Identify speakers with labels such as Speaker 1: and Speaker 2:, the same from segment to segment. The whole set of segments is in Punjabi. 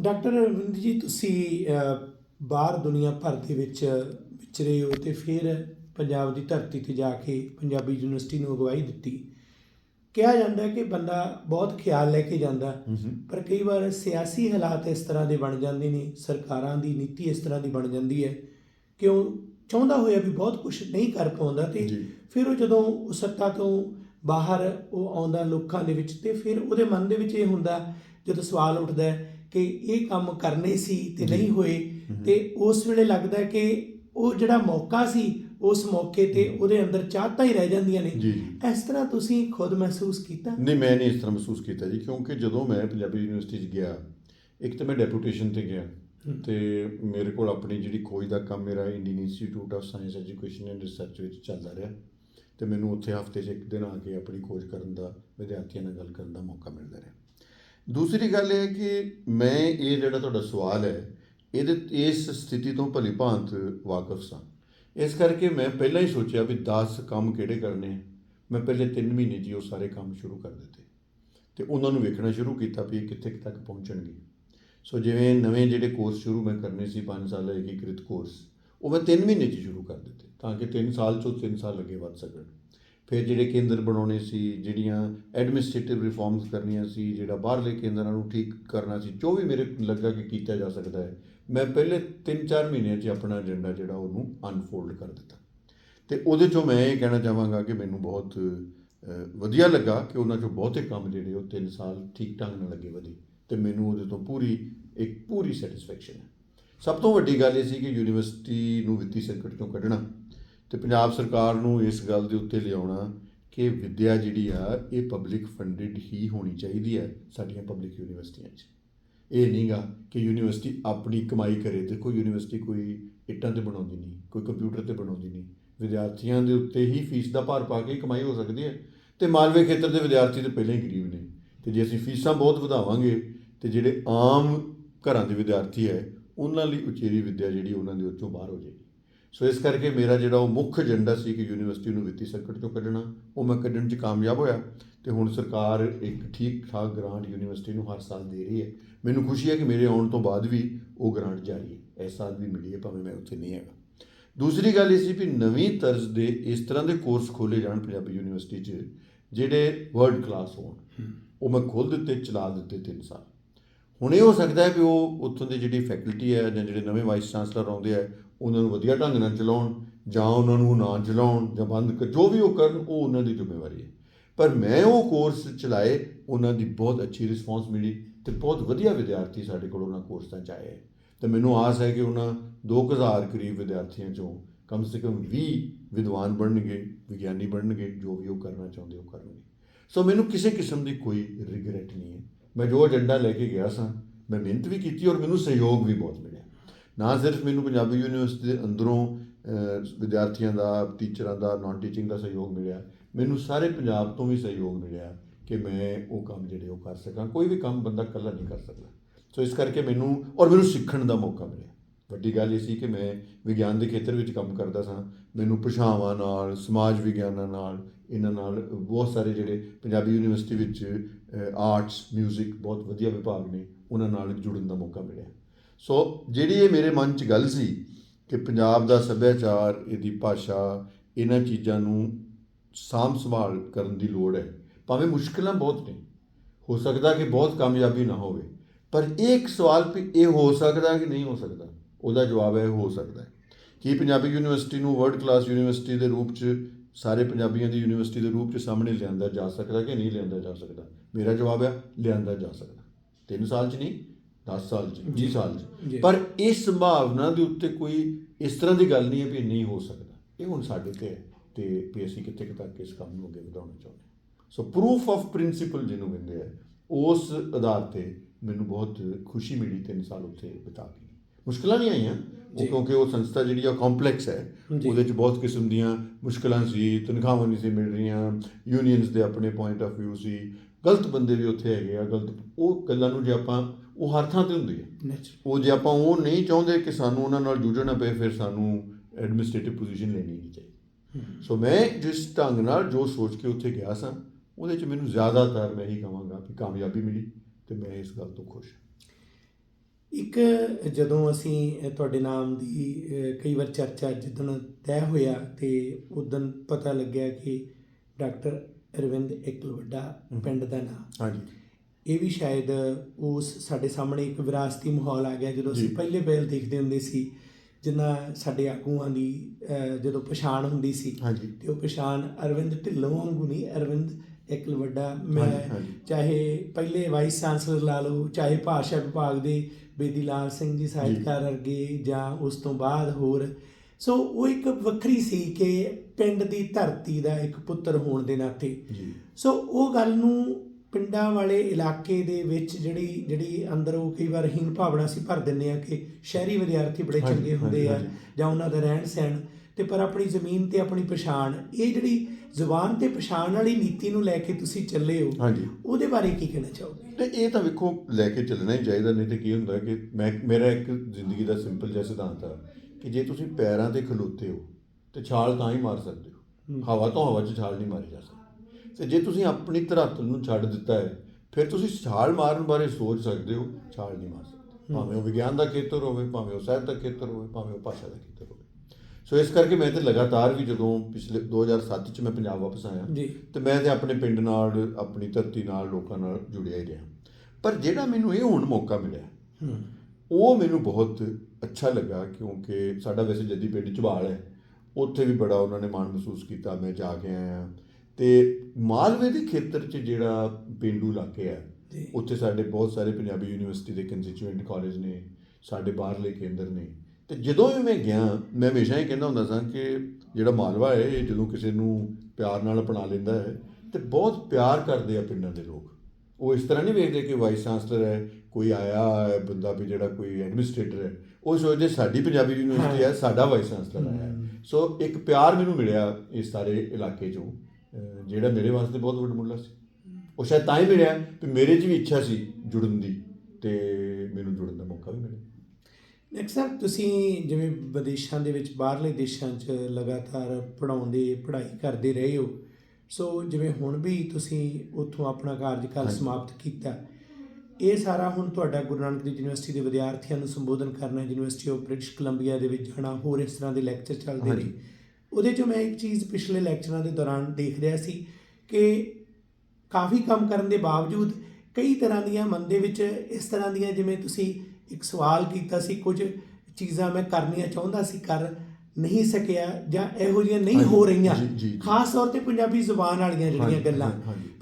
Speaker 1: ਡਾਕਟਰ ਅਰਵਿੰਦ ਜੀ ਤੁਸੀਂ ਬਾਹਰ ਦੁਨੀਆ ਭਰ ਦੇ ਵਿੱਚ ਵਿਚਰੇ ਹੋ ਤੇ ਫਿਰ ਪੰਜਾਬ ਦੀ ਧਰਤੀ ਤੇ ਜਾ ਕੇ ਪੰਜਾਬੀ ਯੂਨੀਵਰਸਿਟੀ ਨੂੰ ਅਗਵਾਈ ਦਿੱਤੀ ਕਿਹਾ ਜਾਂਦਾ ਹੈ ਕਿ ਬੰਦਾ ਬਹੁਤ ਖਿਆਲ ਲੈ ਕੇ ਜਾਂਦਾ ਪਰ ਕਈ ਵਾਰ ਸਿਆਸੀ ਹਾਲਾਤ ਇਸ ਤਰ੍ਹਾਂ ਦੇ ਬਣ ਜਾਂਦੇ ਨੇ ਸਰਕਾਰਾਂ ਦੀ ਨੀਤੀ ਇਸ ਤਰ੍ਹਾਂ ਦੀ ਬਣ ਜਾਂਦੀ ਹੈ ਕਿ ਉਹ ਚਾਹੁੰਦਾ ਹੋਇਆ ਵੀ ਬਹੁਤ ਕੁਝ ਨਹੀਂ ਕਰ ਪਾਉਂਦਾ ਤੇ। ਫਿਰ ਉਹ ਜਦੋਂ ਸੱਤਾ ਤੋਂ ਬਾਹਰ ਉਹ ਆਉਂਦਾ ਲੋਕਾਂ ਦੇ ਵਿੱਚ ਤੇ ਫਿਰ ਉਹਦੇ ਮਨ ਦੇ ਵਿੱਚ ਇਹ ਹੁੰਦਾ ਜਦੋਂ ਸਵਾਲ ਉੱਠਦਾ ਹੈ ਕਿ ਇਹ ਕੰਮ ਕਰਨੇ ਸੀ ਤੇ। ਨਹੀਂ ਹੋਏ ਤੇ ਉਸ ਵੇਲੇ ਲੱਗਦਾ ਕਿ ਉਹ ਜਿਹੜਾ ਮੌਕਾ ਸੀ ਉਸ ਮੌਕੇ ਤੇ ਉਹਦੇ ਅੰਦਰ ਚਾਹਤਾਂ ਹੀ ਰਹਿ ਜਾਂਦੀਆਂ ਨੇ। ਇਸ ਤਰ੍ਹਾਂ ਤੁਸੀਂ ਖੁਦ ਮਹਿਸੂਸ ਕੀਤਾ?
Speaker 2: ਨਹੀਂ ਮੈਂ ਨਹੀਂ ਇਸ ਤਰ੍ਹਾਂ ਮਹਿਸੂਸ ਕੀਤਾ ਜੀ ਕਿਉਂਕਿ ਜਦੋਂ ਮੈਂ ਪੰਜਾਬੀ ਯੂਨੀਵਰਸਿਟੀ 'ਚ ਗਿਆ ਇੱਕ ਤਾਂ ਮੈਂ ਡੈਪੂਟੇਸ਼ਨ ਤੇ ਗਿਆ ਤੇ ਮੇਰੇ ਕੋਲ ਆਪਣੀ ਜਿਹੜੀ ਖੋਜ ਦਾ ਕੰਮ ਮੇਰਾ Indian Institute of Science Education and Research ਵਿੱਚ ਚੱਲਦਾ ਰਿਹਾ ਤੇ ਮੈਨੂੰ ਉੱਥੇ ਹਫ਼ਤੇ 'ਚ ਇੱਕ ਦਿਨ ਆ ਕੇ ਆਪਣੀ ਖੋਜ ਕਰਨ ਦਾ ਵਿਦਿਆਰਥੀਆਂ ਨਾਲ ਗੱਲ ਕਰਨ ਦਾ ਮੌਕਾ ਮਿਲਦਾ ਰਿਹਾ। ਦੂਸਰੀ ਗੱਲ ਇਹ ਹੈ ਕਿ ਮੈਂ ਇਹ ਜਿਹੜਾ ਤੁਹਾਡਾ ਸਵਾਲ ਹੈ, ਇਹਦੇ ਇਸ ਸਥਿਤੀ ਤੋਂ ਭਲੀ ਭਾਂਤ ਵਾਕਿਫ ਸਾਂ। ਇਸ ਕਰਕੇ ਮੈਂ ਪਹਿਲਾਂ ਹੀ ਸੋਚਿਆ ਵੀ 10 ਕੰਮ ਕਿਹੜੇ ਕਰਨੇ ਆ। ਮੈਂ ਪਹਿਲੇ 3 ਮਹੀਨੇ 'ਚ ਹੀ ਉਹ ਸਾਰੇ ਕੰਮ ਸ਼ੁਰੂ ਕਰ ਦਿੱਤੇ। ਤੇ ਉਹਨਾਂ ਨੂੰ ਵੇਖਣਾ ਸ਼ੁਰੂ ਕੀਤਾ ਵੀ ਇਹ ਕਿੱਥੇ ਤੱਕ ਪਹੁੰਚਣਗੇ। ਸੋ ਜਿਵੇਂ ਨਵੇਂ ਜਿਹੜੇ ਕੋਰਸ ਸ਼ੁਰੂ ਮੈਂ ਕਰਨੇ ਸੀ 5 ਸਾਲ ਦਾ ਏਕੀਕ੍ਰਿਤ ਕੋਰਸ, ਉਹ ਮੈਂ 3 ਮਹੀਨੇ 'ਚ ਸ਼ੁਰੂ ਕਰ ਦਿੱਤੇ ਤਾਂ ਕਿ 3 ਸਾਲ 'ਚੋਂ 3 ਸਾਲ ਅੱਗੇ ਵੱਧ ਸਕਣ। ਫਿਰ ਜਿਹੜੇ ਕੇਂਦਰ ਬਣਾਉਣੇ ਸੀ, ਜਿਹੜੀਆਂ ਐਡਮਿਨਿਸਟ੍ਰੇਟਿਵ ਰਿਫਾਰਮਸ ਕਰਨੀਆਂ ਸੀ, ਜਿਹੜਾ ਬਾਹਰਲੇ ਕੇਂਦਰਾਂ ਨੂੰ ਠੀਕ ਕਰਨਾ ਸੀ, ਜੋ ਵੀ ਮੇਰੇ ਲੱਗਾ ਕਿ ਕੀਤਾ ਜਾ ਸਕਦਾ ਹੈ, ਮੈਂ ਪਹਿਲੇ 3-4 ਮਹੀਨਿਆਂ 'ਚ ਆਪਣਾ ਏਜੰਡਾ ਜਿਹੜਾ ਉਹਨੂੰ ਅਨਫੋਲਡ ਕਰ ਦਿੱਤਾ। ਤੇ ਉਹਦੇ ਚੋਂ ਮੈਂ ਇਹ ਕਹਿਣਾ ਚਾਹਾਂਗਾ ਕਿ ਮੈਨੂੰ ਬਹੁਤ ਵਧੀਆ ਲੱਗਾ ਕਿ ਉਹਨਾਂ ਚੋਂ ਬਹੁਤੇ ਕੰਮ ਜਿਹੜੇ ਉਹ 3 ਸਾਲ ਠੀਕ ਢੰਗ ਨਾਲ ਅੱਗੇ ਵਧੇ ਤੇ ਮੈਨੂੰ ਉਹਦੇ ਤੋਂ ਪੂਰੀ, ਇੱਕ ਪੂਰੀ ਸੈਟੀਸਫੈਕਸ਼ਨ ਹੈ। ਸਭ ਤੋਂ ਵੱਡੀ ਗੱਲ ਇਹ ਸੀ ਕਿ ਯੂਨੀਵਰਸਿਟੀ ਨੂੰ ਵਿੱਤੀ ਸੰਕਟ ਚੋਂ ਕੱਢਣਾ ਤੇ ਪੰਜਾਬ ਸਰਕਾਰ ਨੂੰ ਇਸ ਗੱਲ ਦੇ ਉੱਤੇ ਲਿਆਉਣਾ ਕਿ ਵਿੱਦਿਆ ਜਿਹੜੀ ਆ, ਇਹ ਪਬਲਿਕ ਫੰਡਡ ਹੀ ਹੋਣੀ ਚਾਹੀਦੀ ਹੈ ਸਾਡੀਆਂ ਪਬਲਿਕ ਯੂਨੀਵਰਸਿਟੀਆਂ 'ਚ। ਇਹ ਨਹੀਂਗਾ ਕਿ ਯੂਨੀਵਰਸਿਟੀ ਆਪਣੀ ਕਮਾਈ ਕਰੇ ਦੇਖੋ ਯੂਨੀਵਰਸਿਟੀ ਕੋਈ ਇੱਟਾਂ ਤੇ ਬਣਾਉਂਦੀ ਨਹੀਂ, ਕੋਈ ਕੰਪਿਊਟਰ ਤੇ ਬਣਾਉਂਦੀ ਨਹੀਂ। ਵਿਦਿਆਰਥੀਆਂ ਦੇ ਉੱਤੇ ਹੀ ਫੀਸ ਦਾ ਭਾਰ ਪਾ ਕੇ ਕਮਾਈ ਹੋ ਸਕਦੀ ਹੈ ਤੇ ਮਾਲਵੇ ਖੇਤਰ ਦੇ ਵਿਦਿਆਰਥੀ ਤਾਂ ਪਹਿਲਾਂ ਹੀ ਗਰੀਬ ਨੇ। ਤੇ ਜੇ ਅਸੀਂ ਫੀਸਾਂ ਬਹੁਤ ਵਧਾਵਾਂਗੇ ਤੇ ਜਿਹੜੇ ਆਮ ਘਰਾਂ ਦੇ ਵਿਦਿਆਰਥੀ ਹੈ, ਉਹਨਾਂ ਲਈ ਉਚੇਰੀ ਵਿੱਦਿਆ ਜਿਹੜੀ ਉਹਨਾਂ ਦੇ ਉੱਚੋਂ ਬਾਹਰ ਹੋ ਜਾਏਗੀ। ਸੋ ਇਸ ਕਰਕੇ ਮੇਰਾ ਜਿਹੜਾ ਉਹ ਮੁੱਖ ਏਜੰਡਾ ਸੀ ਕਿ ਯੂਨੀਵਰਸਿਟੀ ਨੂੰ ਵਿੱਤੀ ਸੰਕਟ ਚੋਂ ਕੱਢਣਾ ਉਹ ਮੈਂ ਕੱਢਣ 'ਚ ਕਾਮਯਾਬ ਹੋਇਆ ਤੇ ਹੁਣ ਸਰਕਾਰ ਇੱਕ ਠੀਕ ਠਾਕ ਗ੍ਰਾਂਟ ਯੂਨੀਵਰਸਿਟੀ ਨੂੰ ਹਰ ਸਾਲ ਦੇ ਰਹੀ ਹੈ। ਮੈਨੂੰ ਖੁਸ਼ੀ ਹੈ ਕਿ ਮੇਰੇ ਆਉਣ ਤੋਂ ਬਾਅਦ ਵੀ ਉਹ ਗ੍ਰਾਂਟ ਜਾਰੀ ਹੈ। ਇਸ ਸਾਲ ਵੀ ਮਿਲੀ ਹੈ ਭਾਵੇਂ ਮੈਂ ਉੱਥੇ ਨਹੀਂ ਹੈਗਾ। ਦੂਸਰੀ ਗੱਲ ਇਹ ਸੀ ਵੀ ਨਵੀਂ ਤਰਜ਼ ਦੇ ਇਸ ਤਰ੍ਹਾਂ ਦੇ ਕੋਰਸ ਖੋਲੇ ਜਾਣ ਪੰਜਾਬੀ ਯੂਨੀਵਰਸਿਟੀ 'ਚ ਜਿਹੜੇ ਵਰਲਡ ਕਲਾਸ ਹੋਣ ਉਹ ਮੈਂ ਖੋਲ ਦਿੱਤੇ ਚਲਾ ਦਿੱਤੇ 3 ਸਾਲ। ਹੁਣ ਇਹ ਹੋ ਸਕਦਾ ਹੈ ਕਿ ਉਹ ਉੱਥੋਂ ਦੀ ਜਿਹੜੀ ਫੈਕਲਟੀ ਹੈ ਜਾਂ ਜਿਹੜੇ ਨਵੇਂ ਵਾਈਸ ਚਾਂਸਲਰ ਆਉਂਦੇ ਆ ਉਹਨਾਂ ਨੂੰ ਵਧੀਆ ਢੰਗ ਨਾਲ ਚਲਾਉਣ ਜਾਂ ਉਹਨਾਂ ਨੂੰ ਨਾ ਚਲਾਉਣ ਜਾਂ ਬੰਦ ਕਰ ਜੋ ਵੀ ਉਹ ਕਰਨ, ਉਹ ਉਹਨਾਂ ਦੀ ਜ਼ਿੰਮੇਵਾਰੀ ਹੈ। ਪਰ ਮੈਂ ਉਹ ਕੋਰਸ ਚਲਾਏ, ਉਹਨਾਂ ਦੀ ਬਹੁਤ ਅੱਛੀ ਰਿਸਪੌਂਸ ਮਿਲੀ ਤੇ ਬਹੁਤ ਵਧੀਆ ਵਿਦਿਆਰਥੀ ਸਾਡੇ ਕੋਲ ਉਹਨਾਂ ਕੋਰਸਾਂ 'ਚ ਆਏ। ਤੇ ਮੈਨੂੰ ਆਸ ਹੈ ਕਿ ਉਹਨਾਂ 2000 ਕਰੀਬ ਵਿਦਿਆਰਥੀਆਂ ਚੋਂ ਕਮ ਸੇ ਕਮ 20 ਵਿਦਵਾਨ ਬਣਨਗੇ, ਵਿਗਿਆਨੀ ਬਣਨਗੇ, ਜੋ ਵੀ ਉਹ ਕਰਨਾ ਚਾਹੁੰਦੇ ਉਹ ਕਰਨਗੇ। ਸੋ ਮੈਨੂੰ ਕਿਸੇ ਕਿਸਮ ਦੀ ਕੋਈ ਰਿਗਰੈਟ ਨਹੀਂ ਹੈ। ਮੈਂ ਜੋ ਏਜੰਡਾ ਲੈ ਕੇ ਗਿਆ ਸਾਂ, ਮੈਂ ਮਿਹਨਤ ਵੀ ਕੀਤੀ ਔਰ ਮੈਨੂੰ ਸਹਿਯੋਗ ਵੀ ਬਹੁਤ ਮਿਲਿਆ। ਨਾ ਸਿਰਫ ਮੈਨੂੰ ਪੰਜਾਬੀ ਯੂਨੀਵਰਸਿਟੀ ਦੇ ਅੰਦਰੋਂ ਵਿਦਿਆਰਥੀਆਂ ਦਾ, ਟੀਚਰਾਂ ਦਾ ਨਾਨ ਟੀਚਿੰਗ ਦਾ ਸਹਿਯੋਗ ਮਿਲਿਆ। ਮੈਨੂੰ ਸਾਰੇ ਪੰਜਾਬ ਤੋਂ ਵੀ ਸਹਿਯੋਗ ਮਿਲਿਆ ਕਿ ਮੈਂ ਉਹ ਕੰਮ ਜਿਹੜੇ ਉਹ ਕਰ ਸਕਾਂ। ਕੋਈ ਵੀ ਕੰਮ ਬੰਦਾ ਇਕੱਲਾ ਨਹੀਂ ਕਰ ਸਕਦਾ। ਸੋ ਇਸ ਕਰਕੇ ਮੈਨੂੰ ਔਰ ਮੈਨੂੰ ਸਿੱਖਣ ਦਾ ਮੌਕਾ ਮਿਲਿਆ। ਵੱਡੀ ਗੱਲ ਇਹ ਸੀ ਕਿ ਮੈਂ ਵਿਗਿਆਨ ਦੇ ਖੇਤਰ ਵਿੱਚ ਕੰਮ ਕਰਦਾ ਸਾਂ। ਮੈਨੂੰ ਭਾਸ਼ਾਵਾਂ ਨਾਲ, ਸਮਾਜ ਵਿਗਿਆਨਾਂ ਨਾਲ, ਇਹਨਾਂ ਨਾਲ ਬਹੁਤ ਸਾਰੇ ਜਿਹੜੇ ਪੰਜਾਬੀ ਯੂਨੀਵਰਸਿਟੀ ਵਿੱਚ ਆਰਟਸ 뮤직 ਬਹੁਤ ਵਧੀਆ ਵਿਭਾਗ ਨੇ, ਉਹਨਾਂ ਨਾਲ ਜੁੜਨ ਦਾ ਮੌਕਾ ਮਿਲਿਆ। ਸੋ ਜਿਹੜੀ ਇਹ ਮੇਰੇ ਮਨ 'ਚ ਗੱਲ ਸੀ ਕਿ ਪੰਜਾਬ ਦਾ ਸੱਭਿਆਚਾਰ, ਇਹਦੀ ਭਾਸ਼ਾ, ਇਹਨਾਂ ਚੀਜ਼ਾਂ ਨੂੰ ਸਾਂਭ ਸੰਭਾਲ ਕਰਨ ਦੀ ਲੋੜ ਹੈ, ਭਾਵੇਂ ਮੁਸ਼ਕਲਾਂ ਬਹੁਤ ਨੇ, ਹੋ ਸਕਦਾ ਕਿ ਬਹੁਤ ਕਾਮਯਾਬੀ ਨਾ ਹੋਵੇ, ਪਰ ਇਹ ਇੱਕ ਸਵਾਲ ਵੀ ਇਹ ਹੋ ਸਕਦਾ ਕਿ ਨਹੀਂ ਹੋ ਸਕਦਾ? ਉਹਦਾ ਜਵਾਬ ਹੈ ਹੋ ਸਕਦਾ ਹੈ ਕੀ ਪੰਜਾਬੀ ਯੂਨੀਵਰਸਿਟੀ ਨੂੰ ਵਰਲਡ ਕਲਾਸ ਯੂਨੀਵਰਸਿਟੀ ਦੇ ਰੂਪ 'ਚ, ਸਾਰੇ ਪੰਜਾਬੀਆਂ ਦੀ ਯੂਨੀਵਰਸਿਟੀ ਦੇ ਰੂਪ 'ਚ ਸਾਹਮਣੇ ਲਿਆਂਦਾ ਜਾ ਸਕਦਾ ਕਿ ਨਹੀਂ ਲਿਆਂਦਾ ਜਾ ਸਕਦਾ? ਮੇਰਾ ਜਵਾਬ ਹੈ ਲਿਆਂਦਾ ਜਾ ਸਕਦਾ। 3 ਸਾਲ 'ਚ ਨਹੀਂ 10 ਸਾਲ 'ਚ 20 ਸਾਲ 'ਚ।
Speaker 1: ਜੀ।
Speaker 2: ਪਰ ਇਸ ਸੰਭਾਵਨਾ ਦੇ ਉੱਤੇ ਕੋਈ ਇਸ ਤਰ੍ਹਾਂ ਦੀ ਗੱਲ ਨਹੀਂ ਹੈ ਵੀ ਨਹੀਂ ਹੋ ਸਕਦਾ। ਇਹ ਹੁਣ ਸਾਡੇ ਤੇ ਤੇ ਵੀ ਅਸੀਂ ਕਿੱਥੇ ਕੁ ਤੱਕ ਇਸ ਕੰਮ ਨੂੰ ਅੱਗੇ ਵਧਾਉਣਾ ਚਾਹੁੰਦੇ ਸੋ ਪ੍ਰੂਫ ਆਫ ਪ੍ਰਿੰਸੀਪਲ ਜਿਹਨੂੰ ਕਹਿੰਦੇ ਆ ਉਸ ਆਧਾਰ ਤੇ ਮੈਨੂੰ ਬਹੁਤ ਖੁਸ਼ੀ ਮਿਲੀ 3 ਸਾਲ ਉੱਥੇ ਬਿਤਾ ਕੇ। ਮੁਸ਼ਕਲਾਂ ਨਹੀਂ ਆਈਆਂ। ਕਿਉਂਕਿ ਉਹ ਸੰਸਥਾ ਜਿਹੜੀ ਆ ਕੰਪਲੈਕਸ ਹੈ। ਉਹਦੇ ਚ ਬਹੁਤ ਕਿਸਮ ਦੀਆਂ ਮੁਸ਼ਕਲਾਂ ਸੀ ਤਨਖਾਹਾਂ ਨਹੀਂ ਸੀ ਮਿਲ ਰਹੀਆਂ ਯੂਨੀਅਨਸ ਦੇ ਆਪਣੇ ਪੁਆਇੰਟ ਆਫ View ਸੀ। ਗਲਤ ਬੰਦੇ ਵੀ ਉੱਥੇ ਹੈਗੇ ਆ ਗਲਤ ਉਹ ਗੱਲਾਂ ਨੂੰ ਜੇ ਆਪਾਂ ਉਹ ਹਰ ਥਾਂ ਤੇ ਹੁੰਦੀ ਹੈ। ਉਹ ਜੇ ਆਪਾਂ ਉਹ ਨਹੀਂ ਚਾਹੁੰਦੇ ਕਿ ਸਾਨੂੰ ਉਹਨਾਂ ਨਾਲ ਜੂਝਣਾ ਪਏ ਫਿਰ ਸਾਨੂੰ ਐਡਮਿਨਿਸਟ੍ਰੇਟਿਵ ਪੋਜੀਸ਼ਨ ਲੈਣੀ ਨਹੀਂ ਚਾਹੀਦੀ। ਸੋ ਮੈਂ ਜਿਸ ਢੰਗ ਨਾਲ ਜੋ ਸੋਚ ਕੇ ਉੱਥੇ ਗਿਆ ਸਾਂ ਉਹਦੇ ਚ ਮੈਨੂੰ ਜ਼ਿਆਦਾਤਰ ਮੈਂ ਇਹੀ ਕਹਾਂਗਾ ਕਿ ਕਾਮਯਾਬੀ ਮਿਲੀ ਤੇ ਮੈਂ ਇਸ ਗੱਲ ਤੋਂ ਖੁਸ਼ ਹਾਂ।
Speaker 1: ਇੱਕ ਜਦੋਂ ਅਸੀਂ ਤੁਹਾਡੇ ਨਾਮ ਦੀ ਕਈ ਵਾਰ ਚਰਚਾ ਜਿੱਦਣ ਤੈਅ ਹੋਇਆ ਤੇ ਉਦੋਂ ਪਤਾ ਲੱਗਿਆ ਕਿ ਡਾਕਟਰ ਅਰਵਿੰਦ ਇਕਲਵੱਡਾ ਪਿੰਡ ਦਾ ਨਾਮ
Speaker 2: ਹਾਂਜੀ।
Speaker 1: ਇਹ ਵੀ ਸ਼ਾਇਦ ਉਸ ਸਾਡੇ ਸਾਹਮਣੇ ਇੱਕ ਵਿਰਾਸਤੀ ਮਾਹੌਲ ਆ ਗਿਆ ਜਦੋਂ ਅਸੀਂ। ਪਹਿਲੇ ਪਹਿਲ ਦੇਖਦੇ ਹੁੰਦੇ ਸੀ ਜਿੰਨਾ ਸਾਡੇ ਆਗੂਆਂ ਦੀ ਜਦੋਂ ਪਛਾਣ ਹੁੰਦੀ ਸੀ।
Speaker 2: ਹਾਂਜੀ।
Speaker 1: ਤੇ ਉਹ ਪਛਾਣ ਅਰਵਿੰਦ ਢਿੱਲੋਂ ਵਾਂਗੂ ਨਹੀਂ ਅਰਵਿੰਦ ਇਕਲਵੱਡਾ ਮੈਂ
Speaker 2: ਹਾਂਜੀ, ਹਾਂਜੀ।
Speaker 1: ਚਾਹੇ ਪਹਿਲੇ ਵਾਈਸ ਚਾਂਸਲਰ ਲਾ ਲਓ ਚਾਹੇ ਭਾਸ਼ਾ ਵਿਭਾਗ ਦੇ ਬੇਦੀ ਲਾਲ ਸਿੰਘ ਜੀ ਸਾਹਿਤਕਾਰ ਵਰਗੇ ਜਾਂ ਉਸ ਤੋਂ ਬਾਅਦ ਹੋਰ। ਸੋ ਉਹ ਇੱਕ ਵੱਖਰੀ ਸੀ ਕਿ ਪਿੰਡ ਦੀ ਧਰਤੀ ਦਾ ਇੱਕ ਪੁੱਤਰ ਹੋਣ ਦੇ ਨਾਤੇ। ਸੋ ਉਹ ਗੱਲ ਨੂੰ ਪਿੰਡਾਂ ਵਾਲੇ ਇਲਾਕੇ ਦੇ ਵਿੱਚ ਜਿਹੜੀ ਜਿਹੜੀ ਅੰਦਰ ਉਹ ਕਈ ਵਾਰ ਹੀਨ ਭਾਵਨਾ ਸੀ ਭਰ ਦਿੰਦੇ ਆ ਕਿ ਸ਼ਹਿਰੀ ਵਿਦਿਆਰਥੀ ਬੜੇ ਚੰਗੇ ਹੁੰਦੇ ਆ ਜਾਂ ਉਹਨਾਂ ਦਾ ਰਹਿਣ ਸਹਿਣ। ਤੇ ਪਰ ਆਪਣੀ ਜ਼ਮੀਨ ਤੇ ਆਪਣੀ ਪਛਾਣ ਇਹ ਜਿਹੜੀ ਜ਼ੁਬਾਨ ਤੇ ਪਛਾਣ ਵਾਲੀ ਨੀਤੀ ਨੂੰ ਲੈ ਕੇ ਤੁਸੀਂ ਚੱਲੇ ਹੋ ਉਹਦੇ ਬਾਰੇ ਕੀ ਕਹਿਣਾ ਚਾਹੋਗੇ?
Speaker 2: ਤੇ ਇਹ ਤਾਂ ਵੇਖੋ ਲੈ ਕੇ ਚੱਲਣਾ ਹੀ ਚਾਹੀਦਾ ਨਹੀਂ ਤੇ ਕੀ ਹੁੰਦਾ ਕਿ ਮੈਂ ਮੇਰਾ ਇੱਕ ਜ਼ਿੰਦਗੀ ਦਾ ਸਿੰਪਲ ਜਿਹਾ ਸਿਧਾਂਤ ਆ ਕਿ ਜੇ ਤੁਸੀਂ ਪੈਰਾਂ ਤੇ ਖਲੋਤੇ ਹੋ ਤੇ ਛਾਲ ਤਾਂ ਹੀ ਮਾਰ ਸਕਦੇ ਹੋ। ਹਵਾ ਤੋਂ ਹਵਾ 'ਚ ਛਾਲ ਨਹੀਂ ਮਾਰੀ ਜਾ ਸਕਦੀ। ਤੇ ਜੇ ਤੁਸੀਂ ਆਪਣੀ ਧਰਾਤਲ ਨੂੰ ਛੱਡ ਦਿੱਤਾ ਹੈ ਫਿਰ ਤੁਸੀਂ ਛਾਲ ਮਾਰਨ ਬਾਰੇ ਸੋਚ ਸਕਦੇ ਹੋ ਛਾਲ ਨਹੀਂ ਮਾਰ ਸਕਦੇ। ਭਾਵੇਂ ਉਹ ਵਿਗਿਆਨ ਦਾ ਖੇਤਰ ਹੋਵੇ ਭਾਵੇਂ ਉਹ ਸਾਹਿਤ ਦਾ ਖੇਤਰ ਹੋਵੇ ਭਾਵੇਂ ਉਹ ਭਾਸ਼ਾ ਦਾ ਖੇਤਰ ਹੋਵੇ। ਸੋ ਇਸ ਕਰਕੇ ਮੈਂ ਤੇ ਲਗਾਤਾਰ ਵੀ ਜਦੋਂ ਪਿਛਲੇ 2007 ਚ ਮੈਂ ਪੰਜਾਬ ਵਾਪਸ ਆਇਆ ਤੇ ਮੈਂ ਤੇ ਆਪਣੇ ਪਿੰਡ ਨਾਲ ਆਪਣੀ ਧਰਤੀ ਨਾਲ ਲੋਕਾਂ ਨਾਲ ਜੁੜਿਆ ਹੀ ਰਿਹਾ। ਪਰ ਜਿਹੜਾ ਮੈਨੂੰ ਇਹ ਹੁਣ ਮੌਕਾ ਮਿਲਿਆ ਉਹ ਮੈਨੂੰ ਬਹੁਤ ਅੱਛਾ ਲੱਗਾ ਕਿਉਂਕਿ ਸਾਡਾ ਵੈਸੇ ਜੱਦੀ ਪਿੰਡ ਝਬਾਲ ਹੈ। ਉੱਥੇ ਵੀ ਬੜਾ ਉਹਨਾਂ ਨੇ ਮਾਣ ਮਹਿਸੂਸ ਕੀਤਾ ਮੈਂ ਜਾ ਕੇ ਆਇਆ। ਤੇ ਮਾਲਵੇ ਦੇ ਖੇਤਰ 'ਚ ਜਿਹੜਾ ਪਿੰਡੂ ਇਲਾਕੇ
Speaker 1: ਜੀ।
Speaker 2: ਉੱਥੇ ਸਾਡੇ ਬਹੁਤ ਸਾਰੇ ਪੰਜਾਬੀ ਯੂਨੀਵਰਸਿਟੀ ਦੇ ਕੰਸਟੀਚੂਐਂਟ ਕਾਲਜ ਨੇ ਸਾਡੇ ਬਾਹਰਲੇ ਕੇਂਦਰ ਨੇ। ਤੇ ਜਦੋਂ ਵੀ ਮੈਂ ਗਿਆ ਮੈਂ ਹਮੇਸ਼ਾ ਹੀ ਕਹਿੰਦਾ ਹੁੰਦਾ ਸਾਂ ਕਿ ਜਿਹੜਾ ਮਾਲਵਾ ਹੈ ਇਹ ਜਦੋਂ ਕਿਸੇ ਨੂੰ ਪਿਆਰ ਨਾਲ ਅਪਣਾ ਲੈਂਦਾ ਹੈ ਤੇ ਬਹੁਤ ਪਿਆਰ ਕਰਦੇ ਆ ਪਿੰਡਾਂ ਦੇ ਲੋਕ। ਉਹ ਇਸ ਤਰ੍ਹਾਂ ਨਹੀਂ ਵੇਖਦੇ ਕਿ ਵਾਈਸ ਚਾਂਸਲਰ ਹੈ ਕੋਈ ਆਇਆ ਹੈ ਬੰਦਾ ਵੀ ਜਿਹੜਾ ਕੋਈ ਐਡਮਿਨਿਸਟ੍ਰੇਟਰ ਹੈ। ਉਹ ਸੋਚਦੇ ਸਾਡੀ ਪੰਜਾਬੀ ਯੂਨੀਵਰਸਿਟੀ ਹੈ ਸਾਡਾ ਵਾਈਸ ਚਾਂਸਲਰ ਆਇਆ ਹੈ ਸੋ ਇੱਕ ਪਿਆਰ ਮੈਨੂੰ ਮਿਲਿਆ ਇਸ ਸਾਰੇ ਇਲਾਕੇ 'ਚੋਂ। ਜਿਹੜਾ ਮੇਰੇ ਵਾਸਤੇ ਬਹੁਤ ਵੱਡਮੁੱਲਾ ਸੀ ਉਹ ਸ਼ਾਇਦ ਤਾਂ ਹੀ ਮਿਲਿਆ ਕਿ ਮੇਰੇ 'ਚ ਵੀ ਇੱਛਾ ਸੀ ਜੁੜਨ ਦੀ ਤੇ ਮੈਨੂੰ ਜੁੜਨ ਦਾ ਮੌਕਾ ਵੀ ਮਿਲਿਆ
Speaker 1: ਨੈਕਸਟ ਤੁਸੀਂ ਜਿਵੇਂ ਵਿਦੇਸ਼ਾਂ ਦੇ ਵਿੱਚ ਬਾਹਰਲੇ ਦੇਸ਼ਾਂ 'ਚ ਲਗਾਤਾਰ ਪੜਾਉਂਦੇ ਪੜ੍ਹਾਈ ਕਰਦੇ ਰਹੇ ਹੋ ਸੋ ਜਿਵੇਂ ਹੁਣ ਵੀ ਤੁਸੀਂ ਉੱਥੋਂ ਆਪਣਾ ਕਾਰਜਕਾਲ। ਸਮਾਪਤ ਕੀਤਾ ਇਹ ਸਾਰਾ ਹੁਣ ਤੁਹਾਡਾ ਗੁਰੂ ਨਾਨਕ ਦੇਵ ਯੂਨੀਵਰਸਿਟੀ ਦੇ ਵਿਦਿਆਰਥੀਆਂ ਨੂੰ ਸੰਬੋਧਨ ਕਰਨਾ ਯੂਨੀਵਰਸਿਟੀ ਆਫ ਬ੍ਰਿਟਿਸ਼ ਕੋਲੰਬੀਆ ਦੇ ਵਿੱਚ ਜਾਣਾ ਹੋਰ ਇਸ ਤਰ੍ਹਾਂ ਦੇ ਲੈਕਚਰ ਚੱਲਦੇ। ਨੇ ਉਹਦੇ 'ਚੋਂ ਮੈਂ ਇੱਕ ਚੀਜ਼ ਪਿਛਲੇ ਲੈਕਚਰਾਂ ਦੇ ਦੌਰਾਨ ਦੇਖ ਰਿਹਾ ਸੀ ਕਿ ਕਾਫੀ ਕੰਮ ਕਰਨ ਦੇ ਬਾਵਜੂਦ ਕਈ ਤਰ੍ਹਾਂ ਦੀਆਂ ਮਨ ਦੇ ਵਿੱਚ ਇਸ ਤਰ੍ਹਾਂ ਦੀਆਂ ਜਿਵੇਂ ਤੁਸੀਂ ਇੱਕ ਸਵਾਲ ਕੀਤਾ ਸੀ ਕੁਝ ਚੀਜ਼ਾਂ ਮੈਂ ਕਰਨੀਆਂ ਚਾਹੁੰਦਾ ਸੀ ਕਰ ਨਹੀਂ ਸਕਿਆ ਜਾਂ ਇਹੋ ਜਿਹੀਆਂ ਨਹੀਂ ਹੋ ਰਹੀਆਂ। ਖਾਸ ਤੌਰ ਤੇ ਪੰਜਾਬੀ ਜ਼ੁਬਾਨ ਵਾਲੀਆਂ ਜਿਹੜੀਆਂ ਗੱਲਾਂ।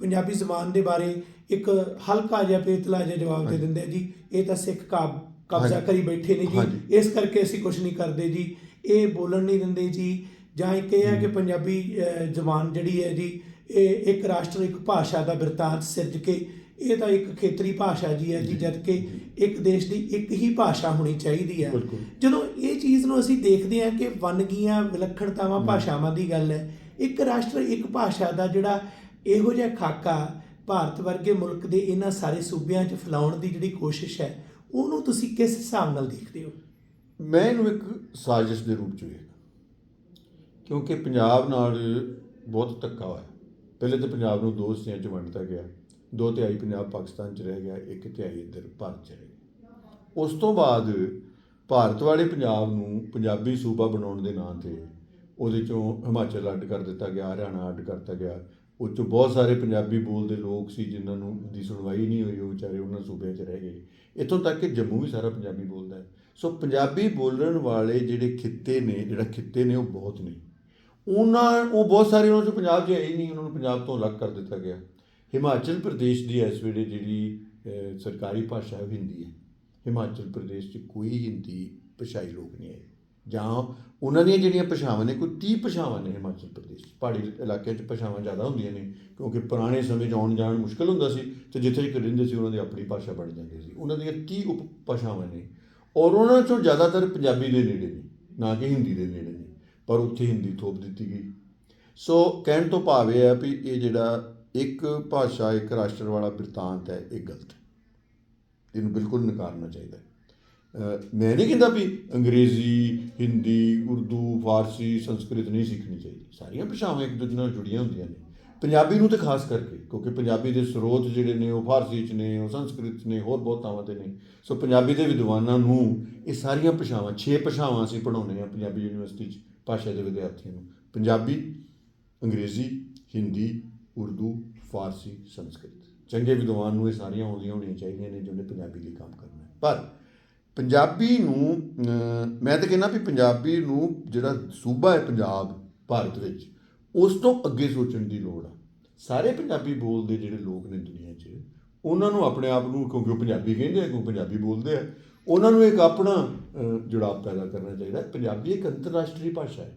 Speaker 1: ਪੰਜਾਬੀ ਜ਼ੁਬਾਨ ਦੇ ਬਾਰੇ ਇੱਕ ਹਲਕਾ ਜਿਹਾ ਪੇਤਲਾ ਜਿਹਾ ਜਵਾਬ ਦੇ। ਦਿੰਦੇ ਜੀ ਇਹ ਤਾਂ ਸਿੱਖ ਕਾਬ ਕਬਜ਼ਾ। ਕਰੀ ਬੈਠੇ ਨੇ ਜੀ। ਇਸ ਕਰਕੇ ਅਸੀਂ ਕੁਝ ਨਹੀਂ ਕਰਦੇ ਜੀ ਇਹ ਬੋਲਣ ਨਹੀਂ ਦਿੰਦੇ ਜੀ ਜਾਂ ਇੱਕ ਇਹ ਹੈ ਕਿ ਪੰਜਾਬੀ ਜ਼ੁਬਾਨ ਜਿਹੜੀ ਹੈ ਜੀ ਇਹ ਇੱਕ ਰਾਸ਼ਟਰ ਇੱਕ ਭਾਸ਼ਾ ਦਾ ਬਿਰਤਾਂਤ ਸਿਰਜ ਕੇ ਇਹ ਤਾਂ ਇੱਕ ਖੇਤਰੀ ਭਾਸ਼ਾ ਜੀ ਹੈ ਜੀ ਜਦ ਕਿ ਇੱਕ ਦੇਸ਼ ਦੀ ਇੱਕ ਹੀ ਭਾਸ਼ਾ ਹੋਣੀ ਚਾਹੀਦੀ ਹੈ। ਜਦੋਂ ਇਹ ਚੀਜ਼ ਨੂੰ ਅਸੀਂ ਦੇਖਦੇ ਹਾਂ ਕਿ ਵੰਨਗੀਆਂ ਵਿਲੱਖਣਤਾਵਾਂ ਭਾਸ਼ਾਵਾਂ ਦੀ ਗੱਲ ਹੈ ਇੱਕ ਰਾਸ਼ਟਰ ਇੱਕ ਭਾਸ਼ਾ ਦਾ ਜਿਹੜਾ ਇਹੋ ਜਿਹਾ ਖਾਕਾ ਭਾਰਤ ਵਰਗੇ ਮੁਲਕ ਦੇ ਇਹਨਾਂ ਸਾਰੇ ਸੂਬਿਆਂ 'ਚ ਫੈਲਾਉਣ ਦੀ ਜਿਹੜੀ ਕੋਸ਼ਿਸ਼ ਹੈ ਉਹਨੂੰ ਤੁਸੀਂ ਕਿਸ ਹਿਸਾਬ ਨਾਲ ਦੇਖਦੇ ਹੋ?
Speaker 2: ਮੈਂ ਇਹਨੂੰ ਇੱਕ ਸਾਜ਼ਿਸ਼ ਦੇ ਰੂਪ ਚ ਵੇਖਦਾ। ਕਿਉਂਕਿ ਪੰਜਾਬ ਨਾਲ ਬਹੁਤ ਧੱਕਾ ਹੋਇਆ। ਪਹਿਲੇ ਤਾਂ ਪੰਜਾਬ ਨੂੰ ਦੋ ਹਿੱਸਿਆਂ ਚ ਵੰਡਤਾ ਗਿਆ, ਦੋ ਤਿਹਾਈ ਪੰਜਾਬ ਪਾਕਿਸਤਾਨ ਚ ਰਹਿ ਗਿਆ, ਇੱਕ ਤਿਹਾਈ ਇੱਧਰ ਭਾਰਤ ਚ ਰਹਿ ਗਿਆ। ਉਸ ਤੋਂ ਬਾਅਦ ਭਾਰਤ ਵਾਲੇ ਪੰਜਾਬ ਨੂੰ ਪੰਜਾਬੀ ਸੂਬਾ ਬਣਾਉਣ ਦੇ ਨਾਂ ਤੇ ਉਹਦੇ ਚੋਂ ਹਿਮਾਚਲ ਅੱਡ ਕਰ ਦਿੱਤਾ ਗਿਆ, ਹਰਿਆਣਾ ਅੱਡ ਕਰਤਾ ਗਿਆ। ਉਹ 'ਚੋਂ ਬਹੁਤ ਸਾਰੇ ਪੰਜਾਬੀ ਬੋਲਦੇ ਲੋਕ ਸੀ ਜਿਨ੍ਹਾਂ ਨੂੰ ਦੀ ਸੁਣਵਾਈ ਨਹੀਂ ਹੋਈ, ਉਹ ਵਿਚਾਰੇ ਉਹਨਾਂ ਸੂਬਿਆਂ 'ਚ ਰਹਿ ਗਏ। ਇੱਥੋਂ ਤੱਕ ਕਿ ਜੰਮੂ ਵੀ ਸਾਰਾ ਪੰਜਾਬੀ ਬੋਲਦਾ ਹੈ। ਸੋ ਪੰਜਾਬੀ ਬੋਲਣ ਵਾਲੇ ਜਿਹੜੇ ਖਿੱਤੇ ਨੇ, ਜਿਹੜਾ ਖਿੱਤੇ ਨੇ ਉਹ ਬਹੁਤ ਨੇ। ਉਹਨਾਂ, ਉਹ ਬਹੁਤ ਸਾਰੇ ਉਹਨਾਂ 'ਚੋਂ ਪੰਜਾਬ 'ਚ ਹੈ ਹੀ ਨਹੀਂ, ਉਹਨਾਂ ਨੂੰ ਪੰਜਾਬ ਤੋਂ ਅਲੱਗ ਕਰ ਦਿੱਤਾ ਗਿਆ। ਹਿਮਾਚਲ ਪ੍ਰਦੇਸ਼ ਦੀ ਇਸ ਵੇਲੇ ਜਿਹੜੀ ਸਰਕਾਰੀ ਭਾਸ਼ਾ ਹੈ ਉਹ ਹਿੰਦੀ ਹੈ। ਹਿਮਾਚਲ ਪ੍ਰਦੇਸ਼ 'ਚ ਕੋਈ ਹਿੰਦੀ ਭਾਸ਼ਾਈ ਲੋਕ ਨਹੀਂ ਹੈ। ਜਾਂ ਉਹਨਾਂ ਦੀਆਂ ਜਿਹੜੀਆਂ ਭਾਸ਼ਾਵਾਂ ਨੇ, ਕੋਈ 30 ਭਾਸ਼ਾਵਾਂ ਨੇ ਹਿਮਾਚਲ ਪ੍ਰਦੇਸ਼ ਪਹਾੜੀ ਇਲਾਕਿਆਂ 'ਚ ਭਾਸ਼ਾਵਾਂ ਜ਼ਿਆਦਾ ਹੁੰਦੀਆਂ ਨੇ, ਕਿਉਂਕਿ ਪੁਰਾਣੇ ਸਮੇਂ 'ਚ ਆਉਣ ਜਾਣ ਮੁਸ਼ਕਲ ਹੁੰਦਾ ਸੀ ਤੇ ਜਿੱਥੇ ਜਿੱਥੇ ਰਹਿੰਦੇ ਸੀ ਉਹਨਾਂ ਦੀ ਆਪਣੀ ਭਾਸ਼ਾ ਬਣ ਜਾਂਦੀ ਸੀ। ਉਹਨਾਂ ਦੀਆਂ 30 ਉਪ ਭਾਸ਼ਾਵਾਂ ਨੇ ਔਰ ਉਹਨਾਂ 'ਚੋਂ ਜ਼ਿਆਦਾਤਰ ਪੰਜਾਬੀ ਦੇ ਨੇੜੇ ਨੇ, ਨਾ ਕਿ ਹਿੰਦੀ ਦੇ ਨੇੜੇ ਨੇ। ਪਰ ਉੱਥੇ ਹਿੰਦੀ ਥੋਪ ਦਿੱਤੀ ਗਈ। ਸੋ ਕਹਿਣ ਤੋਂ ਭਾਵ ਇਹ ਹੈ ਵੀ ਇਹ ਜਿਹੜਾ ਇੱਕ ਭਾਸ਼ਾ, ਇੱਕ ਰਾਸ਼ਟਰ ਵਾਲਾ ਬਿਰਤਾਂਤ ਹੈ, ਇਹ ਗਲਤ ਹੈ। ਇਹਨੂੰ ਬਿਲਕੁਲ ਨਕਾਰਨਾ ਚਾਹੀਦਾ ਮੈਂ ਨਹੀਂ ਕਹਿੰਦਾ ਵੀ ਅੰਗਰੇਜ਼ੀ, ਹਿੰਦੀ, ਉਰਦੂ, ਫਾਰਸੀ ਸੰਸਕ੍ਰਿਤ ਨਹੀਂ ਸਿੱਖਣੀ ਚਾਹੀਦੀ। ਸਾਰੀਆਂ ਭਾਸ਼ਾਵਾਂ ਇੱਕ ਦੂਜੇ ਨਾਲ ਜੁੜੀਆਂ ਹੁੰਦੀਆਂ ਨੇ। ਪੰਜਾਬੀ ਨੂੰ ਤੇ ਖਾਸ ਕਰਕੇ, ਕਿਉਂਕਿ ਪੰਜਾਬੀ ਦੇ ਸਰੋਤ ਜਿਹੜੇ ਨੇ ਉਹ ਫਾਰਸੀ ਚ ਨੇ, ਉਹ ਸੰਸਕ੍ਰਿਤ 'ਚ ਨੇ, ਹੋਰ ਬਹੁਤ ਥਾਵਾਂ ਤੇ ਨੇ। ਸੋ ਪੰਜਾਬੀ ਦੇ ਵਿਦਵਾਨਾਂ ਨੂੰ ਇਹ ਸਾਰੀਆਂ ਭਾਸ਼ਾਵਾਂ, ਛੇ ਭਾਸ਼ਾਵਾਂ ਅਸੀਂ ਪੜ੍ਹਾਉਂਦੇ ਹਾਂ ਪੰਜਾਬੀ ਯੂਨੀਵਰਸਿਟੀ 'ਚ। ਭਾਸ਼ਾ ਦੇ ਵਿਦਿਆਰਥੀਆਂ ਨੂੰ। ਪੰਜਾਬੀ, ਅੰਗਰੇਜ਼ੀ, ਹਿੰਦੀ, ਉਰਦੂ, ਫਾਰਸੀ, ਸੰਸਕ੍ਰਿਤ। ਚੰਗੇ ਵਿਦਵਾਨ ਨੂੰ ਇਹ ਸਾਰੀਆਂ ਆਉਂਦੀਆਂ ਹੋਣੀਆਂ ਚਾਹੀਦੀਆਂ ਨੇ ਜਿਹਨੇ ਪੰਜਾਬੀ ਲਈ ਕੰਮ ਕਰਨਾ ਹੈ। ਪਰ ਪੰਜਾਬੀ ਨੂੰ ਮੈਂ ਤਾਂ ਕਹਿੰਦਾ ਵੀ ਪੰਜਾਬੀ ਨੂੰ ਜਿਹੜਾ ਸੂਬਾ ਹੈ ਪੰਜਾਬ, ਭਾਰਤ ਵਿੱਚ, ਉਸ ਤੋਂ ਅੱਗੇ ਸੋਚਣ ਦੀ ਲੋੜ ਆ। ਸਾਰੇ ਪੰਜਾਬੀ ਬੋਲਦੇ ਜਿਹੜੇ ਲੋਕ ਨੇ ਦੁਨੀਆ 'ਚ ਉਹਨਾਂ ਨੂੰ ਆਪਣੇ ਆਪ ਨੂੰ, ਕਿਉਂਕਿ ਉਹ ਪੰਜਾਬੀ ਕਹਿੰਦੇ ਆ, ਕਿਉਂਕਿ ਪੰਜਾਬੀ ਬੋਲਦੇ ਆ, ਉਹਨਾਂ ਨੂੰ ਇੱਕ ਆਪਣਾ ਜੁੜਾਵ ਪੈਦਾ ਕਰਨਾ ਚਾਹੀਦਾ। ਪੰਜਾਬੀ ਇੱਕ ਅੰਤਰਰਾਸ਼ਟਰੀ ਭਾਸ਼ਾ ਹੈ।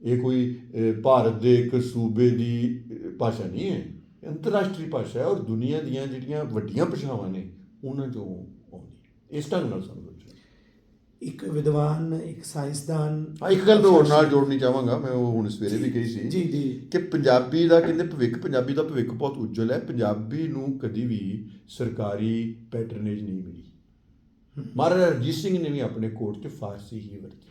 Speaker 2: ਇਹ ਕੋਈ ਭਾਰਤ ਦੇ ਇੱਕ ਸੂਬੇ ਦੀ ਭਾਸ਼ਾ ਨਹੀਂ ਹੈ। ਅੰਤਰਰਾਸ਼ਟਰੀ ਭਾਸ਼ਾ ਹੈ ਔਰ ਦੁਨੀਆ ਦੀਆਂ ਜਿਹੜੀਆਂ ਵੱਡੀਆਂ ਭਾਸ਼ਾਵਾਂ ਨੇ, ਉਹਨਾਂ ਚੋਂ ਆਉਂਦੀ ਇਸ ਢੰਗ ਨਾਲ ਸਮਝੋ
Speaker 1: ਇੱਕ ਵਿਦਵਾਨ ਇੱਕ ਸਾਇੰਸਦਾਨ।
Speaker 2: ਹਾਂ ਇੱਕ ਗੱਲ ਮੈਂ ਹੋਰ ਨਾਲ ਜੋੜਨੀ ਚਾਹਾਂਗਾ ਮੈਂ ਉਹ ਹੁਣ ਸਵੇਰੇ ਵੀ ਕਹੀ ਸੀ
Speaker 1: ਜੀ ਜੀ।
Speaker 2: ਕਿ ਪੰਜਾਬੀ ਦਾ ਕਹਿੰਦੇ ਭਵਿੱਖ ਪੰਜਾਬੀ ਦਾ ਭਵਿੱਖ ਬਹੁਤ ਉਜਵਲ ਹੈ। ਪੰਜਾਬੀ ਨੂੰ ਕਦੀ ਵੀ ਸਰਕਾਰੀ ਪੈਟਰਨੇਜ ਨਹੀਂ ਮਿਲੀ। ਮਹਾਰਾਜਾ ਰਣਜੀਤ ਸਿੰਘ ਨੇ ਵੀ ਆਪਣੇ ਕੋਰਟ 'ਚ ਫਾਰਸੀ ਹੀ ਵਰਤੀ।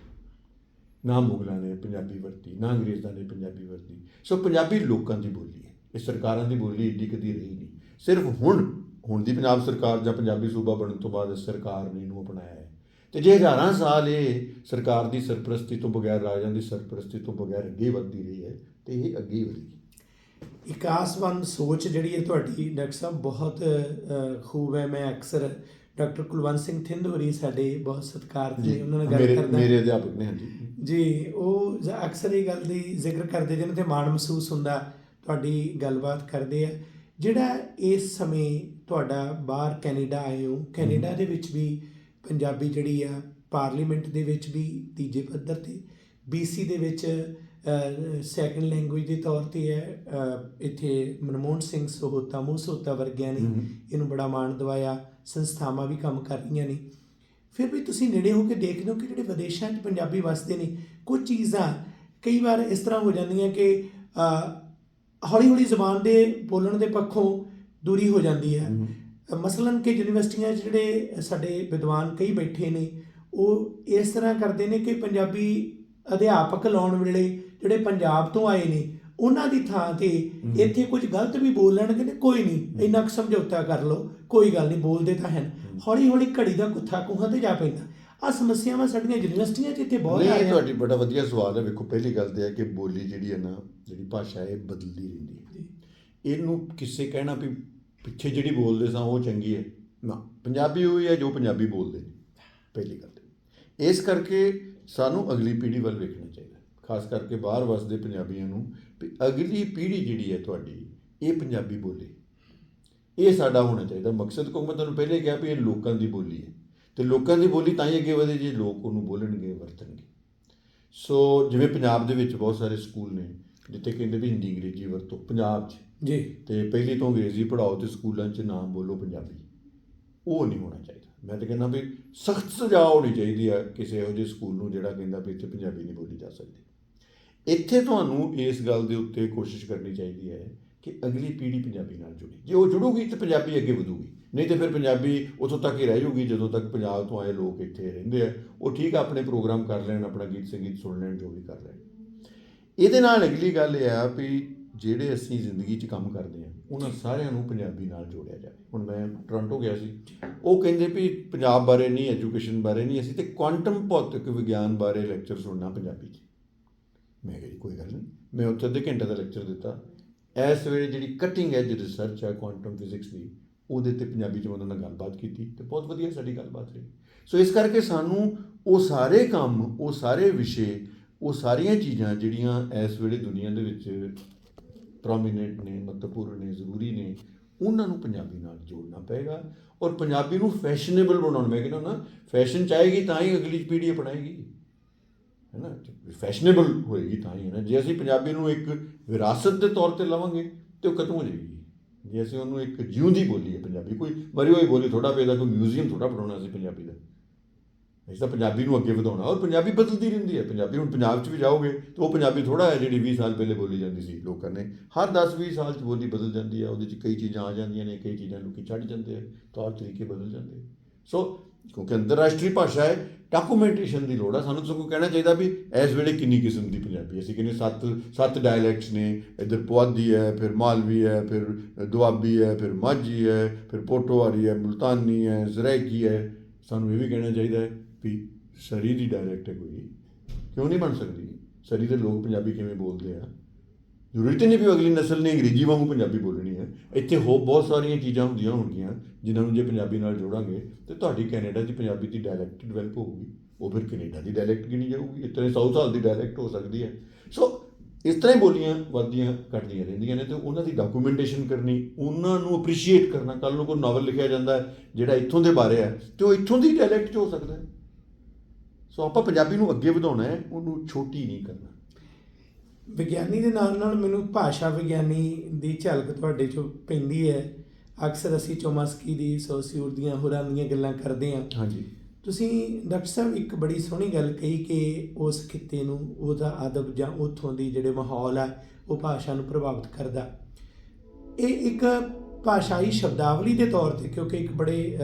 Speaker 2: ਨਾ ਮੁਗਲਾਂ ਨੇ ਪੰਜਾਬੀ ਵਰਤੀ ਨਾ ਅੰਗਰੇਜ਼ਾਂ ਨੇ ਪੰਜਾਬੀ ਵਰਤੀ। ਸੋ ਪੰਜਾਬੀ ਲੋਕਾਂ ਦੀ ਬੋਲੀ ਹੈ। ਇਹ ਸਰਕਾਰਾਂ ਦੀ ਬੋਲੀ ਏਡੀ ਕਦੀ ਰਹੀ ਨਹੀਂ। ਸਿਰਫ ਹੁਣ ਹੁਣ ਦੀ ਪੰਜਾਬ ਸਰਕਾਰ ਜਾਂ ਪੰਜਾਬੀ ਸੂਬਾ ਬਣਨ ਤੋਂ ਬਾਅਦ ਸਰਕਾਰ ਨੇ ਇਹਨੂੰ ਅਪਣਾਇਆ ਤੇ ਜੇ ਹਜ਼ਾਰਾਂ ਸਾਲ ਇਹ ਸਰਕਾਰ ਦੀ ਸਰਪ੍ਰਸਤੀ ਤੋਂ ਬਗੈਰ ਰਾਜਾਂ ਦੀ ਸਰਪ੍ਰਸਤੀ ਤੋਂ ਬਗੈਰ ਅੱਗੇ ਵਧਦੀ ਰਹੀ ਹੈ ਤੇ ਇਹ ਅੱਗੇ ਹੀ ਵਧੇਗੀ।
Speaker 1: ਇਕਾਸਵੰਦ ਸੋਚ ਜਿਹੜੀ ਹੈ ਤੁਹਾਡੀ ਡਾਕਟਰ ਸਾਹਿਬ ਬਹੁਤ ਖੂਬ ਹੈ। ਮੈਂ ਅਕਸਰ ਡਾਕਟਰ ਕੁਲਵੰਤ ਸਿੰਘ ਥਿੰਦ ਹੋਰੀ ਸਾਡੇ ਬਹੁਤ ਸਤਿਕਾਰਤ ਨੇ ਉਹਨਾਂ ਨਾਲ ਗੱਲ ਕਰਦਾ।
Speaker 2: ਮੇਰੇ ਅਧਿਆਪਕ ਨੇ ਹਾਂਜੀ।
Speaker 1: ਜੀ ਉਹ ਅਕਸਰ ਇਹ ਗੱਲ ਦੀ ਜ਼ਿਕਰ ਕਰਦੇ ਜਿਹਨਾਂ ਤੇ ਮਾਣ ਮਹਿਸੂਸ ਹੁੰਦਾ ਤੁਹਾਡੀ ਗੱਲਬਾਤ ਕਰਦੇ ਆ। ਜਿਹੜਾ ਇਸ ਸਮੇਂ ਤੁਹਾਡਾ ਬਾਹਰ ਕੈਨੇਡਾ ਆਏ ਹੋ ਕੈਨੇਡਾ ਦੇ ਵਿੱਚ ਵੀ ਪੰਜਾਬੀ ਜਿਹੜੀ ਆ ਪਾਰਲੀਮੈਂਟ ਦੇ ਵਿੱਚ ਵੀ ਤੀਜੇ ਪੱਧਰ ਤੇ BC ਦੇ ਵਿੱਚ ਸੈਕੰਡ ਲੈਂਗੁਏਜ ਦੇ ਤੌਰ ਤੇ ਹੈ ਇੱਥੇ ਮਨਮੋਹਨ ਸਿੰਘ ਸੋਹਤਾ ਮੂਸੋਤਾ ਵਰਗਿਆਂ ਨੇ। ਇਹਨੂੰ ਬੜਾ ਮਾਣ ਦਿਵਾਇਆ ਸੰਸਥਾਵਾਂ ਵੀ ਕੰਮ ਕਰ ਰਹੀਆਂ ਨੇ। ਫਿਰ ਵੀ ਤੁਸੀਂ ਨੇੜੇ ਹੋ ਕੇ ਦੇਖਦੇ ਹੋ ਕਿ ਜਿਹੜੇ ਵਿਦੇਸ਼ਾਂ 'ਚ ਪੰਜਾਬੀ ਵਸਦੇ ਨੇ ਕੁਝ ਚੀਜ਼ਾਂ ਕਈ ਵਾਰ ਇਸ ਤਰ੍ਹਾਂ ਹੋ ਜਾਂਦੀਆਂ ਕਿ ਹੌਲੀ ਹੌਲੀ ਜ਼ਬਾਨ ਦੇ ਬੋਲਣ ਦੇ ਪੱਖੋਂ ਦੂਰੀ ਹੋ ਜਾਂਦੀ ਹੈ। ਮਸਲਨ ਕਿ ਯੂਨੀਵਰਸਿਟੀਆਂ 'ਚ ਜਿਹੜੇ ਸਾਡੇ ਵਿਦਵਾਨ ਕਈ ਬੈਠੇ ਨੇ ਉਹ ਇਸ ਤਰ੍ਹਾਂ ਕਰਦੇ ਨੇ ਕਿ ਪੰਜਾਬੀ ਅਧਿਆਪਕ ਲਾਉਣ ਵੇਲੇ ਜਿਹੜੇ ਪੰਜਾਬ ਤੋਂ ਆਏ ਨੇ ਉਹਨਾਂ ਦੀ ਥਾਂ ਤੇ। ਇੱਥੇ ਕੁਝ ਗਲਤ ਵੀ ਬੋਲ ਲੈਣਗੇ ਨੇ ਕੋਈ ਨਹੀਂ ਇੰਨਾ ਕੁ ਸਮਝੌਤਾ ਕਰ ਲਓ ਕੋਈ ਗੱਲ ਨਹੀਂ ਬੋਲਦੇ ਤਾਂ ਹਨ। ਹੌਲੀ ਹੌਲੀ ਘੜੀ ਦਾ ਕੁੱਥਾ ਕੂਹਾਂ ਤੇ ਜਾ ਪੈਂਦਾ। ਆ ਸਮੱਸਿਆਵਾਂ ਸਾਡੀਆਂ ਯੂਨੀਵਰਸਿਟੀਆਂ 'ਚ ਇੱਥੇ ਬਹੁਤ ਆ ਰਹੀਆਂ
Speaker 2: ਤੁਹਾਡੀ ਬੜਾ ਵਧੀਆ ਸਵਾਲ ਹੈ। ਵੇਖੋ ਪਹਿਲੀ ਗੱਲ ਤੇ ਹੈ ਕਿ ਬੋਲੀ ਜਿਹੜੀ ਹੈ ਨਾ ਜਿਹੜੀ ਭਾਸ਼ਾ ਹੈ ਇਹ ਬਦਲਦੀ ਰਹਿੰਦੀ ਹੈ। ਇਹਨੂੰ ਕਿਸੇ ਕਹਿਣਾ ਵੀ ਪਿੱਛੇ ਜਿਹੜੀ ਬੋਲਦੇ ਸਾਂ, ਉਹ ਚੰਗੀ ਹੈ। ਨਾ, ਪੰਜਾਬੀ ਹੋਈ ਹੈ ਜੋ ਪੰਜਾਬੀ ਬੋਲਦੇ ਨੇ, ਪਹਿਲੀ ਗੱਲ ਤੇ। ਇਸ ਕਰਕੇ ਸਾਨੂੰ ਅਗਲੀ ਪੀੜ੍ਹੀ ਵੱਲ ਵੇਖਣਾ ਚਾਹੀਦਾ। ਖਾਸ ਕਰਕੇ ਬਾਹਰ ਵਸਦੇ ਪੰਜਾਬੀਆਂ ਨੂੰ ਵੀ ਅਗਲੀ ਪੀੜ੍ਹੀ ਜਿਹੜੀ ਹੈ ਤੁਹਾਡੀ, ਇਹ ਪੰਜਾਬੀ ਬੋਲੇ। ਇਹ ਸਾਡਾ ਹੋਣਾ ਚਾਹੀਦਾ। ਮਕਸਦ ਕੋ ਮੈਂ ਤੁਹਾਨੂੰ ਪਹਿਲੇ ਕਿਹਾ ਵੀ ਇਹ ਲੋਕਾਂ ਦੀ ਬੋਲੀ ਹੈ। ਤੇ ਲੋਕਾਂ ਦੀ ਬੋਲੀ ਤਾਂ ਹੀ ਅੱਗੇ ਵਧੇ, ਜੇ ਲੋਕ ਉਹਨੂੰ ਬੋਲਣਗੇ, ਵਰਤਣਗੇ। ਸੋ, ਜਿਵੇਂ ਪੰਜਾਬ ਦੇ ਵਿੱਚ ਬਹੁਤ ਸਾਰੇ ਸਕੂਲ ਨੇ, ਜਿੱਥੇ ਕਹਿੰਦੇ ਵੀ ਹਿੰਦੀ, ਅੰਗਰੇਜ਼ੀ ਵਰਤੋ ਪੰਜਾਬ 'ਚ।
Speaker 1: ਜੀ।
Speaker 2: ਤੇ ਪਹਿਲੀ ਤੋਂ ਅੰਗਰੇਜ਼ੀ ਪੜਾਓ ਤੇ ਸਕੂਲਾਂ 'ਚ ਨਾ ਬੋਲੋ ਪੰਜਾਬੀ। ਉਹ ਨਹੀਂ ਹੋਣਾ ਚਾਹੀਦਾ। ਮੈਂ ਤਾਂ ਕਹਿੰਦਾ ਵੀ ਸਖਤ ਸਜ਼ਾ ਹੋਣੀ ਚਾਹੀਦੀ ਆ ਕਿਸੇ ਇਹੋ ਜਿਹੇ ਸਕੂਲ ਨੂੰ ਜਿਹੜਾ ਕਹਿੰਦਾ ਵੀ ਇੱਥੇ ਪੰਜਾਬੀ ਨਹੀਂ ਬੋਲੀ ਜਾ ਸਕਦੀ। ਇੱਥੇ ਤੁਹਾਨੂੰ ਇਸ ਗੱਲ ਦੇ ਉੱਤੇ ਕੋਸ਼ਿਸ਼ ਕਰਨੀ ਚਾਹੀਦੀ ਹੈ ਕਿ ਅਗਲੀ ਪੀੜ੍ਹੀ ਪੰਜਾਬੀ ਨਾਲ ਜੁੜੇ। ਜੇ ਉਹ ਜੁੜੂਗੀ ਤਾਂ ਪੰਜਾਬੀ ਅੱਗੇ ਵਧੂਗੀ। ਨਹੀਂ ਤੇ ਫਿਰ ਪੰਜਾਬੀ ਉੱਥੋਂ ਤੱਕ ਹੀ ਰਹਿ ਜੂਗੀ ਜਦੋਂ ਤੱਕ ਪੰਜਾਬ ਤੋਂ ਆਏ ਲੋਕ ਇੱਥੇ ਰਹਿੰਦੇ ਆ। ਉਹ ਠੀਕ ਆ, ਆਪਣੇ ਪ੍ਰੋਗਰਾਮ ਕਰ ਲੈਣ, ਆਪਣਾ ਗੀਤ ਸੰਗੀਤ ਸੁਣ ਲੈਣ, ਜੋ ਵੀ ਕਰ ਲੈਣ। ਇਹਦੇ ਨਾਲ ਅਗਲੀ ਗੱਲ ਇਹ ਆ ਵੀ ਜਿਹੜੇ ਅਸੀਂ ਜ਼ਿੰਦਗੀ 'ਚ ਕੰਮ ਕਰਦੇ ਆ ਉਹਨਾਂ ਸਾਰਿਆਂ ਨੂੰ ਪੰਜਾਬੀ ਨਾਲ ਜੋੜਿਆ ਜਾਵੇ। ਹੁਣ ਮੈਂ ਟੋਰਾਂਟੋ ਗਿਆ ਸੀ, ਉਹ ਕਹਿੰਦੇ ਵੀ ਪੰਜਾਬ ਬਾਰੇ ਨਹੀਂ, ਐਜੂਕੇਸ਼ਨ ਬਾਰੇ ਨਹੀਂ, ਅਸੀਂ ਤੇ ਕੁਆਂਟਮ ਭੌਤਿਕ ਵਿਗਿਆਨ ਬਾਰੇ ਲੈਕਚਰ ਸੁਣਨਾ ਪੰਜਾਬੀ 'ਚ। ਮੈਂ ਕਿਹਾ ਜੀ, ਕੋਈ ਗੱਲ ਨਹੀਂ। ਮੈਂ ਉੱਥੇ ਅੱਧੇ ਘੰਟੇ ਦਾ ਲੈਕਚਰ ਦਿੱਤਾ। ਇਸ ਵੇਲੇ ਜਿਹੜੀ ਕਟਿੰਗ ਐਜ ਰਿਸਰਚ ਹੈ ਕੁਆਂਟਮ ਫਿਜ਼ਿਕਸ ਦੀ, ਉਹਦੇ ਤੇ ਪੰਜਾਬੀ 'ਚ ਉਹਨਾਂ ਨਾਲ ਗੱਲਬਾਤ ਕੀਤੀ ਤੇ ਬਹੁਤ ਵਧੀਆ ਸਾਡੀ ਗੱਲਬਾਤ ਰਹੀ। ਸੋ ਇਸ ਕਰਕੇ ਸਾਨੂੰ ਉਹ ਸਾਰੇ ਕੰਮ, ਉਹ ਸਾਰੇ ਵਿਸ਼ੇ, ਉਹ ਸਾਰੀਆਂ ਚੀਜ਼ਾਂ ਜਿਹੜੀਆਂ ਇਸ ਵੇਲੇ ਦੁਨੀਆ ਦੇ ਵਿੱਚ ਪ੍ਰੋਮੀਨੈਂਟ ਨੇ, ਮਹੱਤਵਪੂਰਨ ਨੇ, ਜ਼ਰੂਰੀ ਨੇ, ਉਹਨਾਂ ਨੂੰ ਪੰਜਾਬੀ ਨਾਲ ਜੋੜਨਾ ਪਏਗਾ ਔਰ ਪੰਜਾਬੀ ਨੂੰ ਫੈਸ਼ਨੇਬਲ ਬਣਾਉਣਾ, ਮੈਂ ਕਹਿੰਦਾ ਨਾ ਫੈਸ਼ਨ ਚਾਹੇਗੀ ਤਾਂ ਹੀ ਅਗਲੀ ਪੀੜ੍ਹੀ ਅਪਣਾਏਗੀ। ਹੈ ਨਾ? ਫੈਸ਼ਨੇਬਲ ਹੋਏਗੀ ਤਾਂ ਹੀ, ਹੈ ਨਾ? ਜੇ ਅਸੀਂ ਪੰਜਾਬੀ ਨੂੰ ਇੱਕ ਵਿਰਾਸਤ ਦੇ ਤੌਰ ਤੇ ਲਵਾਂਗੇ ਤੇ ਉਹ ਖਤਮ ਹੋ ਜਾਏਗੀ। ਜੇ ਅਸੀਂ ਉਹਨੂੰ ਇੱਕ ਜਿਉਂਦੀ ਬੋਲੀ ਹੈ ਪੰਜਾਬੀ, ਕੋਈ ਮਰੀ ਹੋਈ ਬੋਲੀ ਥੋੜਾ ਪਏਦਾ ਕੋਈ ਮਿਊਜ਼ੀਅਮ ਥੋੜਾ ਬਣਾਉਣਾ ਸੀ ਪੰਜਾਬੀ ਦਾ। ਇਸ ਤਾਂ ਪੰਜਾਬੀ ਨੂੰ ਅੱਗੇ ਵਧਾਉਣਾ। ਔਰ ਪੰਜਾਬੀ ਬਦਲਦੀ ਰਹਿੰਦੀ ਹੈ। ਪੰਜਾਬੀ ਹੁਣ ਪੰਜਾਬ 'ਚ ਵੀ ਜਾਓਗੇ ਤਾਂ ਉਹ ਪੰਜਾਬੀ ਥੋੜਾ ਹੈ ਜਿਹੜੀ 20 ਸਾਲ ਪਹਿਲੇ ਬੋਲੀ ਜਾਂਦੀ ਸੀ ਲੋਕਾਂ ਨੇ। ਹਰ 10-20 ਸਾਲ 'ਚ ਬੋਲੀ ਬਦਲ ਜਾਂਦੀ ਹੈ। ਉਹਦੇ 'ਚ ਕਈ ਚੀਜ਼ਾਂ ਆ ਜਾਂਦੀਆਂ ਨੇ, ਕਈ ਚੀਜ਼ਾਂ ਲੋਕੀ ਛੱਡ ਜਾਂਦੇ ਆ। ਤੌਰ ਤਰੀਕੇ ਬਦਲ ਜਾਂਦੇ ਸੋ ਕਿਉਂਕਿ ਅੰਤਰਰਾਸ਼ਟਰੀ ਭਾਸ਼ਾ ਹੈ ਡਾਕੂਮੈਂਟੇਸ਼ਨ ਦੀ ਲੋੜ ਆ। ਸਾਨੂੰ ਸਗੋਂ ਕਹਿਣਾ ਚਾਹੀਦਾ ਵੀ ਇਸ ਵੇਲੇ ਕਿੰਨੀ ਕਿਸਮ ਦੀ ਪੰਜਾਬੀ ਅਸੀਂ ਕਹਿੰਦੇ ਸੱਤ ਸੱਤ ਡਾਇਲੈਕਟਸ ਨੇ। ਇੱਧਰ ਪੁਆਧੀ ਹੈ, ਫਿਰ ਮਾਲਵੀ ਹੈ, ਫਿਰ ਦੁਆਬੀ ਹੈ, ਫਿਰ ਮਾਝੀ ਹੈ, ਫਿਰ ਪੋਟੋਹਾਰੀ ਹੈ, ਮੁਲਤਾਨੀ ਹੈ, ਜ਼ਰੈਕੀ ਹੈ। ਸਾਨੂੰ ਇਹ ਵੀ ਕਹਿਣਾ ਚਾਹੀਦਾ ਹੈ। ਵੀ ਸਰੀ ਦੀ ਡਾਇਲੈਕਟ ਹੈ ਕੋਈ। ਕਿਉਂ ਨਹੀਂ ਬਣ ਸਕਦੀ? ਸਰੀ ਦੇ ਲੋਕ ਪੰਜਾਬੀ ਕਿਵੇਂ ਬੋਲਦੇ ਆ? ਜ਼ਰੂਰੀ ਤਾਂ ਨਹੀਂ ਵੀ ਅਗਲੀ ਨਸਲ ਨੇ ਅੰਗਰੇਜ਼ੀ ਵਾਂਗੂ ਪੰਜਾਬੀ ਬੋਲਣੀ ਹੈ। ਇੱਥੇ ਹੋ ਬਹੁਤ ਸਾਰੀਆਂ ਚੀਜ਼ਾਂ ਹੁੰਦੀਆਂ ਹੋਣਗੀਆਂ, ਜਿਨ੍ਹਾਂ ਨੂੰ ਜੇ ਪੰਜਾਬੀ ਨਾਲ ਜੋੜਾਂਗੇ, ਤੇ ਤੁਹਾਡੀ ਕੈਨੇਡਾ 'ਚ ਪੰਜਾਬੀ ਦੀ ਡਾਇਲੈਕਟ ਡਿਵੈਲਪ ਹੋਊਗੀ। ਉਹ ਫਿਰ ਕੈਨੇਡਾ ਦੀ ਡਾਇਲੈਕਟ ਗਿਣੀ ਜਾਊਗੀ। ਇਸ ਤਰ੍ਹਾਂ ਸਾਊਥ ਸਾਲ ਦੀ ਡਾਇਲੈਕਟ ਹੋ ਸਕਦੀ ਹੈ। ਸੋ ਇਸ ਤਰ੍ਹਾਂ ਹੀ ਬੋਲੀਆਂ ਵੱਧਦੀਆਂ, ਘਟਦੀਆਂ ਰਹਿੰਦੀਆਂ ਨੇ, ਤੇ ਉਹਨਾਂ ਦੀ ਡਾਕੂਮੈਂਟੇਸ਼ਨ ਕਰਨੀ, ਉਹਨਾਂ ਨੂੰ ਅਪਰੀਸ਼ੀਏਟ ਕਰਨਾ। ਕੱਲ ਨੂੰ ਕੋਈ ਨਾਵਲ ਲਿਖਿਆ ਜਾਂਦਾ ਜਿਹੜਾ ਇੱਥੋਂ ਦੇ ਬਾਰੇ ਹੈ, ਤੇ ਉਹ ਇੱਥੋਂ ਦੀ ਡਾਇਲੈਕਟ 'ਚ ਹੋ ਸਕਦਾ ਹੈ। ਸੋ ਆਪਾਂ ਪੰਜਾਬੀ ਨੂੰ ਅੱਗੇ ਵਧਾਉਣਾ ਹੈ ਉਹਨੂੰ ਛੋਟੀ ਨਹੀਂ ਕਰਨਾ।
Speaker 1: ਵਿਗਿਆਨੀ ਦੇ ਨਾਲ ਨਾਲ ਮੈਨੂੰ ਭਾਸ਼ਾ ਵਿਗਿਆਨੀ ਦੀ ਝਲਕ ਤੁਹਾਡੇ ਚੋਂ ਪੈਂਦੀ ਹੈ। ਅਕਸਰ ਅਸੀਂ ਚੋਮਸਕੀ ਦੀ ਸੋਸਿਊਰ ਦੀਆਂ ਹੋਰਾਂ ਦੀਆਂ ਗੱਲਾਂ ਕਰਦੇ ਹਾਂ।
Speaker 2: ਹਾਂਜੀ।
Speaker 1: ਤੁਸੀਂ ਡਾਕਟਰ ਸਾਹਿਬ ਇੱਕ ਬੜੀ ਸੋਹਣੀ ਗੱਲ ਕਹੀ ਕਿ ਉਸ ਖਿੱਤੇ ਨੂੰ ਉਹਦਾ ਅਦਬ ਜਾਂ ਉੱਥੋਂ ਦੀ ਜਿਹੜੇ ਮਾਹੌਲ ਆ ਉਹ ਭਾਸ਼ਾ ਨੂੰ ਪ੍ਰਭਾਵਿਤ ਕਰਦਾ। ਇਹ ਇੱਕ ਭਾਸ਼ਾਈ ਸ਼ਬਦਾਵਲੀ ਦੇ ਤੌਰ ਤੇ ਕਿਉਂਕਿ ਇੱਕ ਬੜੇ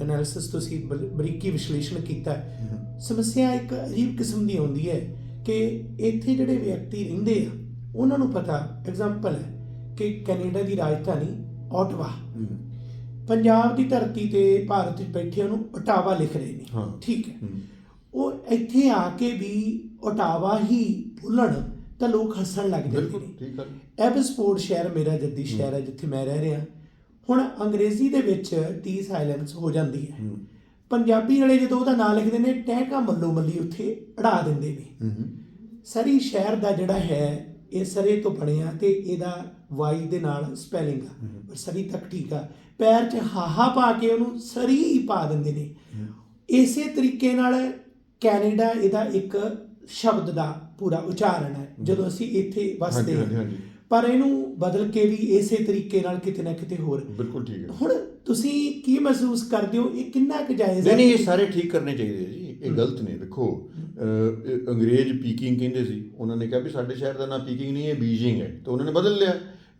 Speaker 1: ਐਨਾਲਿਸਿਸ ਤੁਸੀਂ ਬਰੀਕੀ ਵਿਸ਼ਲੇਸ਼ਣ ਕੀਤਾ ਹੈ। ਸਮੱਸਿਆ ਇੱਕ ਅਜੀਬ ਕਿਸਮ ਦੀ ਆਉਂਦੀ ਹੈ ਕਿ ਇੱਥੇ ਜਿਹੜੇ ਵਿਅਕਤੀ ਰਹਿੰਦੇ ਆ ਉਹਨਾਂ ਨੂੰ ਪਤਾ ਐਗਜ਼ਾਮਪਲ ਹੈ ਕਿ ਕੈਨੇਡਾ ਦੀ ਰਾਜਧਾਨੀ ਓਟਵਾ। ਪੰਜਾਬ ਦੀ ਧਰਤੀ ਤੇ ਭਾਰਤ ਵਿੱਚ ਬੈਠੇ ਉਹਨੂੰ ਓਟਾਵਾ ਲਿਖ ਰਹੇ ਨੇ। ਠੀਕ ਹੈ। ਉਹ ਇੱਥੇ ਆ ਕੇ ਵੀ ਓਟਾਵਾ ਹੀ ਭੁੱਲਣ ਤਾਂ ਲੋਕ ਹੱਸਣ ਲੱਗ ਜਾਂਦੇ
Speaker 2: ਬਿਲਕੁਲ
Speaker 1: ਨੇ।
Speaker 2: ਠੀਕ ਹੈ
Speaker 1: ਐਬਸਫੋਰਡ ਸ਼ਹਿਰ ਮੇਰਾ ਜੱਦੀ ਸ਼ਹਿਰ ਹੈ। ਜਿੱਥੇ ਮੈਂ ਰਹਿ ਰਿਹਾ। ਹੁਣ ਅੰਗਰੇਜ਼ੀ ਦੇ ਵਿੱਚ ਟੀ ਸਾਇਲੈਂਸ ਹੋ ਜਾਂਦੀ ਹੈ। ਪੰਜਾਬੀ ਵਾਲੇ ਜਦੋਂ ਉਹਦਾ ਨਾਂ ਲਿਖਦੇ ਨੇ ਟਹਿਕਾ ਮੱਲੋ ਮੱਲੀ ਉੱਥੇ ਅੜਾ ਦਿੰਦੇ ਨੇ। ਸਰੀ ਸ਼ਹਿਰ ਦਾ ਜਿਹੜਾ ਹੈ ਇਹ ਸਰੇ ਤੋਂ ਬਣਿਆ ਤੇ ਇਹਦਾ ਵਾਈ ਦੇ ਨਾਲ ਸਪੈਲਿੰਗ ਆ। ਪਰ ਸਰੀ ਤੱਕ ਠੀਕ ਆ। ਪੈਰ 'ਚ ਹਾਹਾ ਪਾ ਕੇ ਉਹਨੂੰ ਸਰੀ ਹੀ ਪਾ ਦਿੰਦੇ ਨੇ। ਇਸੇ ਤਰੀਕੇ ਨਾਲ ਕੈਨੇਡਾ ਇਹਦਾ ਇੱਕ ਸ਼ਬਦ ਦਾ ਪੂਰਾ ਉਚਾਰਨ ਹੈ। ਜਦੋਂ ਅਸੀਂ ਇੱਥੇ ਵਸਦੇ ਹਾਂ। ਪਰ ਇਹਨੂੰ ਬਦਲ ਕੇ ਵੀ ਇਸੇ ਤਰੀਕੇ ਨਾਲ ਕਿਤੇ ਨਾ ਕਿਤੇ ਹੋਰ।
Speaker 2: ਬਿਲਕੁਲ ਠੀਕ ਹੈ।
Speaker 1: ਹੁਣ ਤੁਸੀਂ ਕੀ ਮਹਿਸੂਸ ਕਰਦੇ ਹੋ? ਇਹ ਕਿੰਨਾ ਕੁ ਜਾਇਜ਼
Speaker 2: ਨਹੀਂ ਨਹੀਂ ਇਹ ਸਾਰੇ ਠੀਕ ਕਰਨੇ ਚਾਹੀਦੇ ਜੀ। ਇਹ ਗਲਤ ਨੇ ਦੇਖੋ। ਅੰਗਰੇਜ਼ ਪੀਕਿੰਗ ਕਹਿੰਦੇ ਸੀ। ਉਹਨਾਂ ਨੇ ਕਿਹਾ ਵੀ ਸਾਡੇ ਸ਼ਹਿਰ ਦਾ ਨਾਮ ਪੀਕਿੰਗ ਨਹੀਂ ਹੈ ਬੀਜਿੰਗ ਹੈ। ਤੇ ਉਹਨਾਂ ਨੇ ਬਦਲ ਲਿਆ।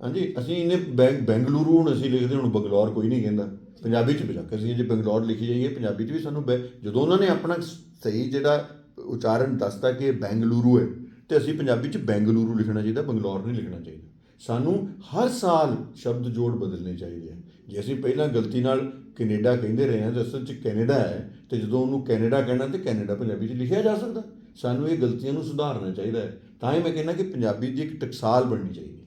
Speaker 2: ਹਾਂਜੀ ਅਸੀਂ ਇਹਨੇ ਬੈਂਗ ਬੈਂਗਲੁਰੂ ਹੁਣ ਅਸੀਂ ਲਿਖਦੇ ਹੁਣ ਬੰਗਲੌਰ ਕੋਈ ਨਹੀਂ ਕਹਿੰਦਾ। ਪੰਜਾਬੀ ਚ ਬਿਜਾ ਅਸੀਂ ਜੇ ਬੰਗਲੌਰ ਲਿਖੀ ਜਾਈਏ ਪੰਜਾਬੀ ਚ ਵੀ ਸਾਨੂੰ ਜਦੋਂ ਉਹਨਾਂ ਨੇ ਆਪਣਾ ਸਹੀ ਜਿਹੜਾ ਉਚਾਰਨ ਦੱਸਤਾ ਕਿ ਇਹ ਬੈਂਗਲੁਰੂ ਹੈ ਤੇ ਅਸੀਂ ਪੰਜਾਬੀ ਚ ਬੈਂਗਲੁਰੂ ਲਿਖਣਾ ਚਾਹੀਦਾ, ਬੰਗਲੌਰ ਨਹੀਂ ਲਿਖਣਾ ਚਾਹੀਦਾ। ਸਾਨੂੰ ਹਰ ਸਾਲ ਸ਼ਬਦ ਜੋੜ ਬਦਲਣੇ ਚਾਹੀਦੇ ਆ। ਜੇ ਅਸੀਂ ਪਹਿਲਾਂ ਗਲਤੀ ਨਾਲ ਕੈਨੇਡਾ ਕਹਿੰਦੇ ਰਹੇ ਹਾਂ ਤਾਂ ਅਸਲ 'ਚ ਕੈਨੇਡਾ ਹੈ, ਤੇ ਜਦੋਂ ਉਹਨੂੰ ਕੈਨੇਡਾ ਕਹਿਣਾ, ਤੇ ਕੈਨੇਡਾ ਪੰਜਾਬੀ 'ਚ ਲਿਖਿਆ ਜਾ ਸਕਦਾ। ਸਾਨੂੰ ਇਹ ਗਲਤੀਆਂ ਨੂੰ ਸੁਧਾਰਨਾ ਚਾਹੀਦਾ ਹੈ। ਤਾਂ ਹੀ ਮੈਂ ਕਹਿੰਦਾ ਕਿ ਪੰਜਾਬੀ ਦੀ ਇੱਕ ਟਕਸਾਲ ਬਣਨੀ ਚਾਹੀਦੀ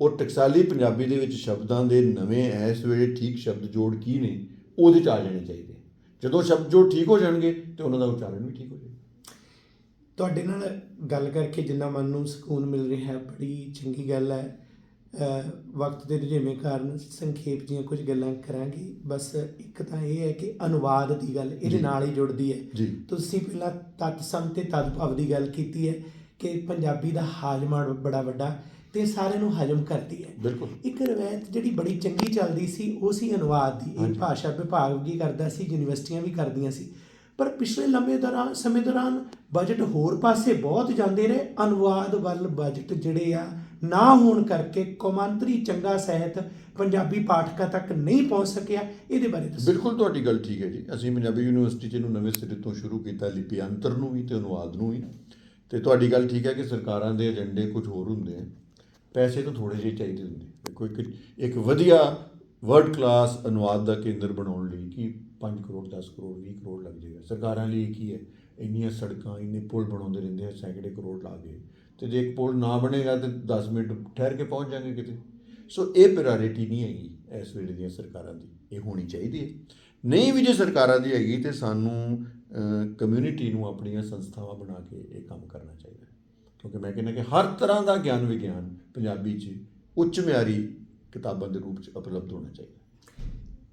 Speaker 2: ਉਹ ਟਕਸਾਲੀ ਪੰਜਾਬੀ ਦੇ ਵਿੱਚ ਸ਼ਬਦਾਂ ਦੇ ਨਵੇਂ ਇਸ ਵੇਲੇ ਠੀਕ ਸ਼ਬਦ ਜੋੜ ਕੀ ਨੇ, ਉਹਦੇ 'ਚ ਆ ਜਾਣੇ ਚਾਹੀਦੇ ਜਦੋਂ ਸ਼ਬਦ ਜੋੜ ਠੀਕ ਹੋ ਜਾਣਗੇ, ਤੇ ਉਹਨਾਂ ਦਾ ਉਚਾਰਨ ਵੀ ਠੀਕ ਹੋ ਜਾਏਗਾ।
Speaker 1: ਤੁਹਾਡੇ ਨਾਲ ਗੱਲ ਕਰਕੇ ਜਿੰਨਾ ਮਨ ਨੂੰ ਸਕੂਨ ਮਿਲ ਰਿਹਾ ਹੈ ਬੜੀ ਚੰਗੀ ਗੱਲ ਹੈ। ਵਕਤ ਦੇ ਰੁਝੇਵੇਂ ਕਾਰਨ ਸੰਖੇਪ ਜੀਆਂ ਕੁਝ ਗੱਲਾਂ ਕਰਾਂਗੇ। ਬਸ ਇੱਕ ਤਾਂ ਇਹ ਹੈ ਕਿ ਅਨੁਵਾਦ ਦੀ ਗੱਲ ਇਹਦੇ। ਨਾਲ ਹੀ ਜੁੜਦੀ ਹੈ। ਤੁਸੀਂ ਪਹਿਲਾਂ ਤਤ ਸਮ ਤੇ ਤਦ ਭਵ ਦੀ ਗੱਲ ਕੀਤੀ ਹੈ ਕਿ ਪੰਜਾਬੀ ਦਾ ਹਾਜ਼ਮਾ ਬੜਾ ਵੱਡਾ ਤੇ ਸਾਰਿਆਂ ਨੂੰ ਹਜਮ ਕਰਦੀ ਹੈ।
Speaker 2: ਬਿਲਕੁਲ।
Speaker 1: ਇੱਕ ਰਵਾਇਤ ਜਿਹੜੀ ਬੜੀ ਚੰਗੀ ਚੱਲਦੀ ਸੀ ਉਹ ਸੀ ਅਨੁਵਾਦ ਦੀ। ਇਹ। ਭਾਸ਼ਾ ਵਿਭਾਗ ਵੀ ਕਰਦਾ ਸੀ ਯੂਨੀਵਰਸਿਟੀਆਂ ਵੀ ਕਰਦੀਆਂ ਸੀ। ਪਰ ਪਿਛਲੇ ਲੰਮੇ ਦੌਰਾਨ ਸਮੇਂ ਦੌਰਾਨ ਬਜਟ ਹੋਰ ਪਾਸੇ ਬਹੁਤ ਜਾਂਦੇ ਰਹੇ ਅਨੁਵਾਦ ਵੱਲ ਬਜਟ ਜਿਹੜੇ ਆ, ਨਾ ਹੋਣ ਕਰਕੇ ਕੌਮਾਂਤਰੀ ਚੰਗਾ ਸਾਹਿਤ ਪੰਜਾਬੀ ਪਾਠਕਾਂ ਤੱਕ ਨਹੀਂ ਪਹੁੰਚ ਸਕਿਆ, ਇਹਦੇ ਬਾਰੇ ਦੱਸੋ।
Speaker 2: ਬਿਲਕੁਲ ਤੁਹਾਡੀ ਗੱਲ ਠੀਕ ਹੈ ਜੀ। ਅਸੀਂ ਪੰਜਾਬੀ ਯੂਨੀਵਰਸਿਟੀ 'ਚ ਇਹਨੂੰ ਨਵੇਂ ਸਿਰੇ ਤੋਂ ਸ਼ੁਰੂ ਕੀਤਾ ਲਿਪਿਅੰਤਰ ਨੂੰ ਵੀ ਤੇ ਅਨੁਵਾਦ ਨੂੰ ਵੀ। ਤੇ ਤੁਹਾਡੀ ਗੱਲ ਠੀਕ ਹੈ ਕਿ ਸਰਕਾਰਾਂ ਦੇ ਏਜੰਡੇ ਕੁਝ ਹੋਰ ਹੁੰਦੇ ਆ। ਪੈਸੇ ਤਾਂ ਥੋੜੇ ਜਿਹੇ ਚਾਹੀਦੇ ਹੁੰਦੇ ਦੇਖੋ, ਇੱਕ ਇੱਕ ਵਧੀਆ ਵਰਲਡ ਕਲਾਸ ਅਨੁਵਾਦ ਦਾ ਕੇਂਦਰ ਬਣਾਉਣ ਲਈ ਕਿ 5 ਕਰੋੜ 10 ਕਰੋੜ 20 ਕਰੋੜ ਲੱਗ ਜਾਏਗਾ। ਸਰਕਾਰਾਂ ਲਈ ਕੀ ਹੈ? ਇੰਨੀਆਂ ਸੜਕਾਂ ਇੰਨੇ ਪੁਲ ਬਣਾਉਂਦੇ ਰਹਿੰਦੇ ਆ ਸੈਂਕੜੇ ਕਰੋੜ ਲਾ ਕੇ। ਤੇ ਜੇ ਇੱਕ ਪੁਲ ਨਾ ਬਣੇਗਾ ਤੇ 10 ਮਿੰਟ ਠਹਿਰ ਕੇ ਪਹੁੰਚ ਜਾਣਗੇ ਕਿਤੇ। ਸੋ ਇਹ ਪ੍ਰਾਇੋਰਟੀ ਨਹੀਂ ਹੈਗੀ ਇਸ ਵੇਲੇ ਦੀਆਂ ਸਰਕਾਰਾਂ ਦੀ। ਇਹ ਹੋਣੀ ਚਾਹੀਦੀ ਹੈ। ਨਹੀਂ ਵੀ ਜੇ ਸਰਕਾਰਾਂ ਦੀ ਹੈਗੀ ਤੇ ਸਾਨੂੰ ਕਮਿਊਨਿਟੀ ਨੂੰ ਆਪਣੀਆਂ ਸੰਸਥਾਵਾਂ ਬਣਾ ਕੇ ਇਹ ਕੰਮ ਕਰਨਾ ਚਾਹੀਦਾ। ਕਿਉਂਕਿ ਮੈਂ ਕਹਿੰਦਾ ਕਿ ਹਰ ਤਰ੍ਹਾਂ ਦਾ ਗਿਆਨ ਵਿਗਿਆਨ ਪੰਜਾਬੀ 'ਚ ਉੱਚ ਮਿਆਰੀ ਕਿਤਾਬਾਂ ਦੇ ਰੂਪ 'ਚ ਉਪਲਬਧ ਹੋਣਾ ਚਾਹੀਦਾ।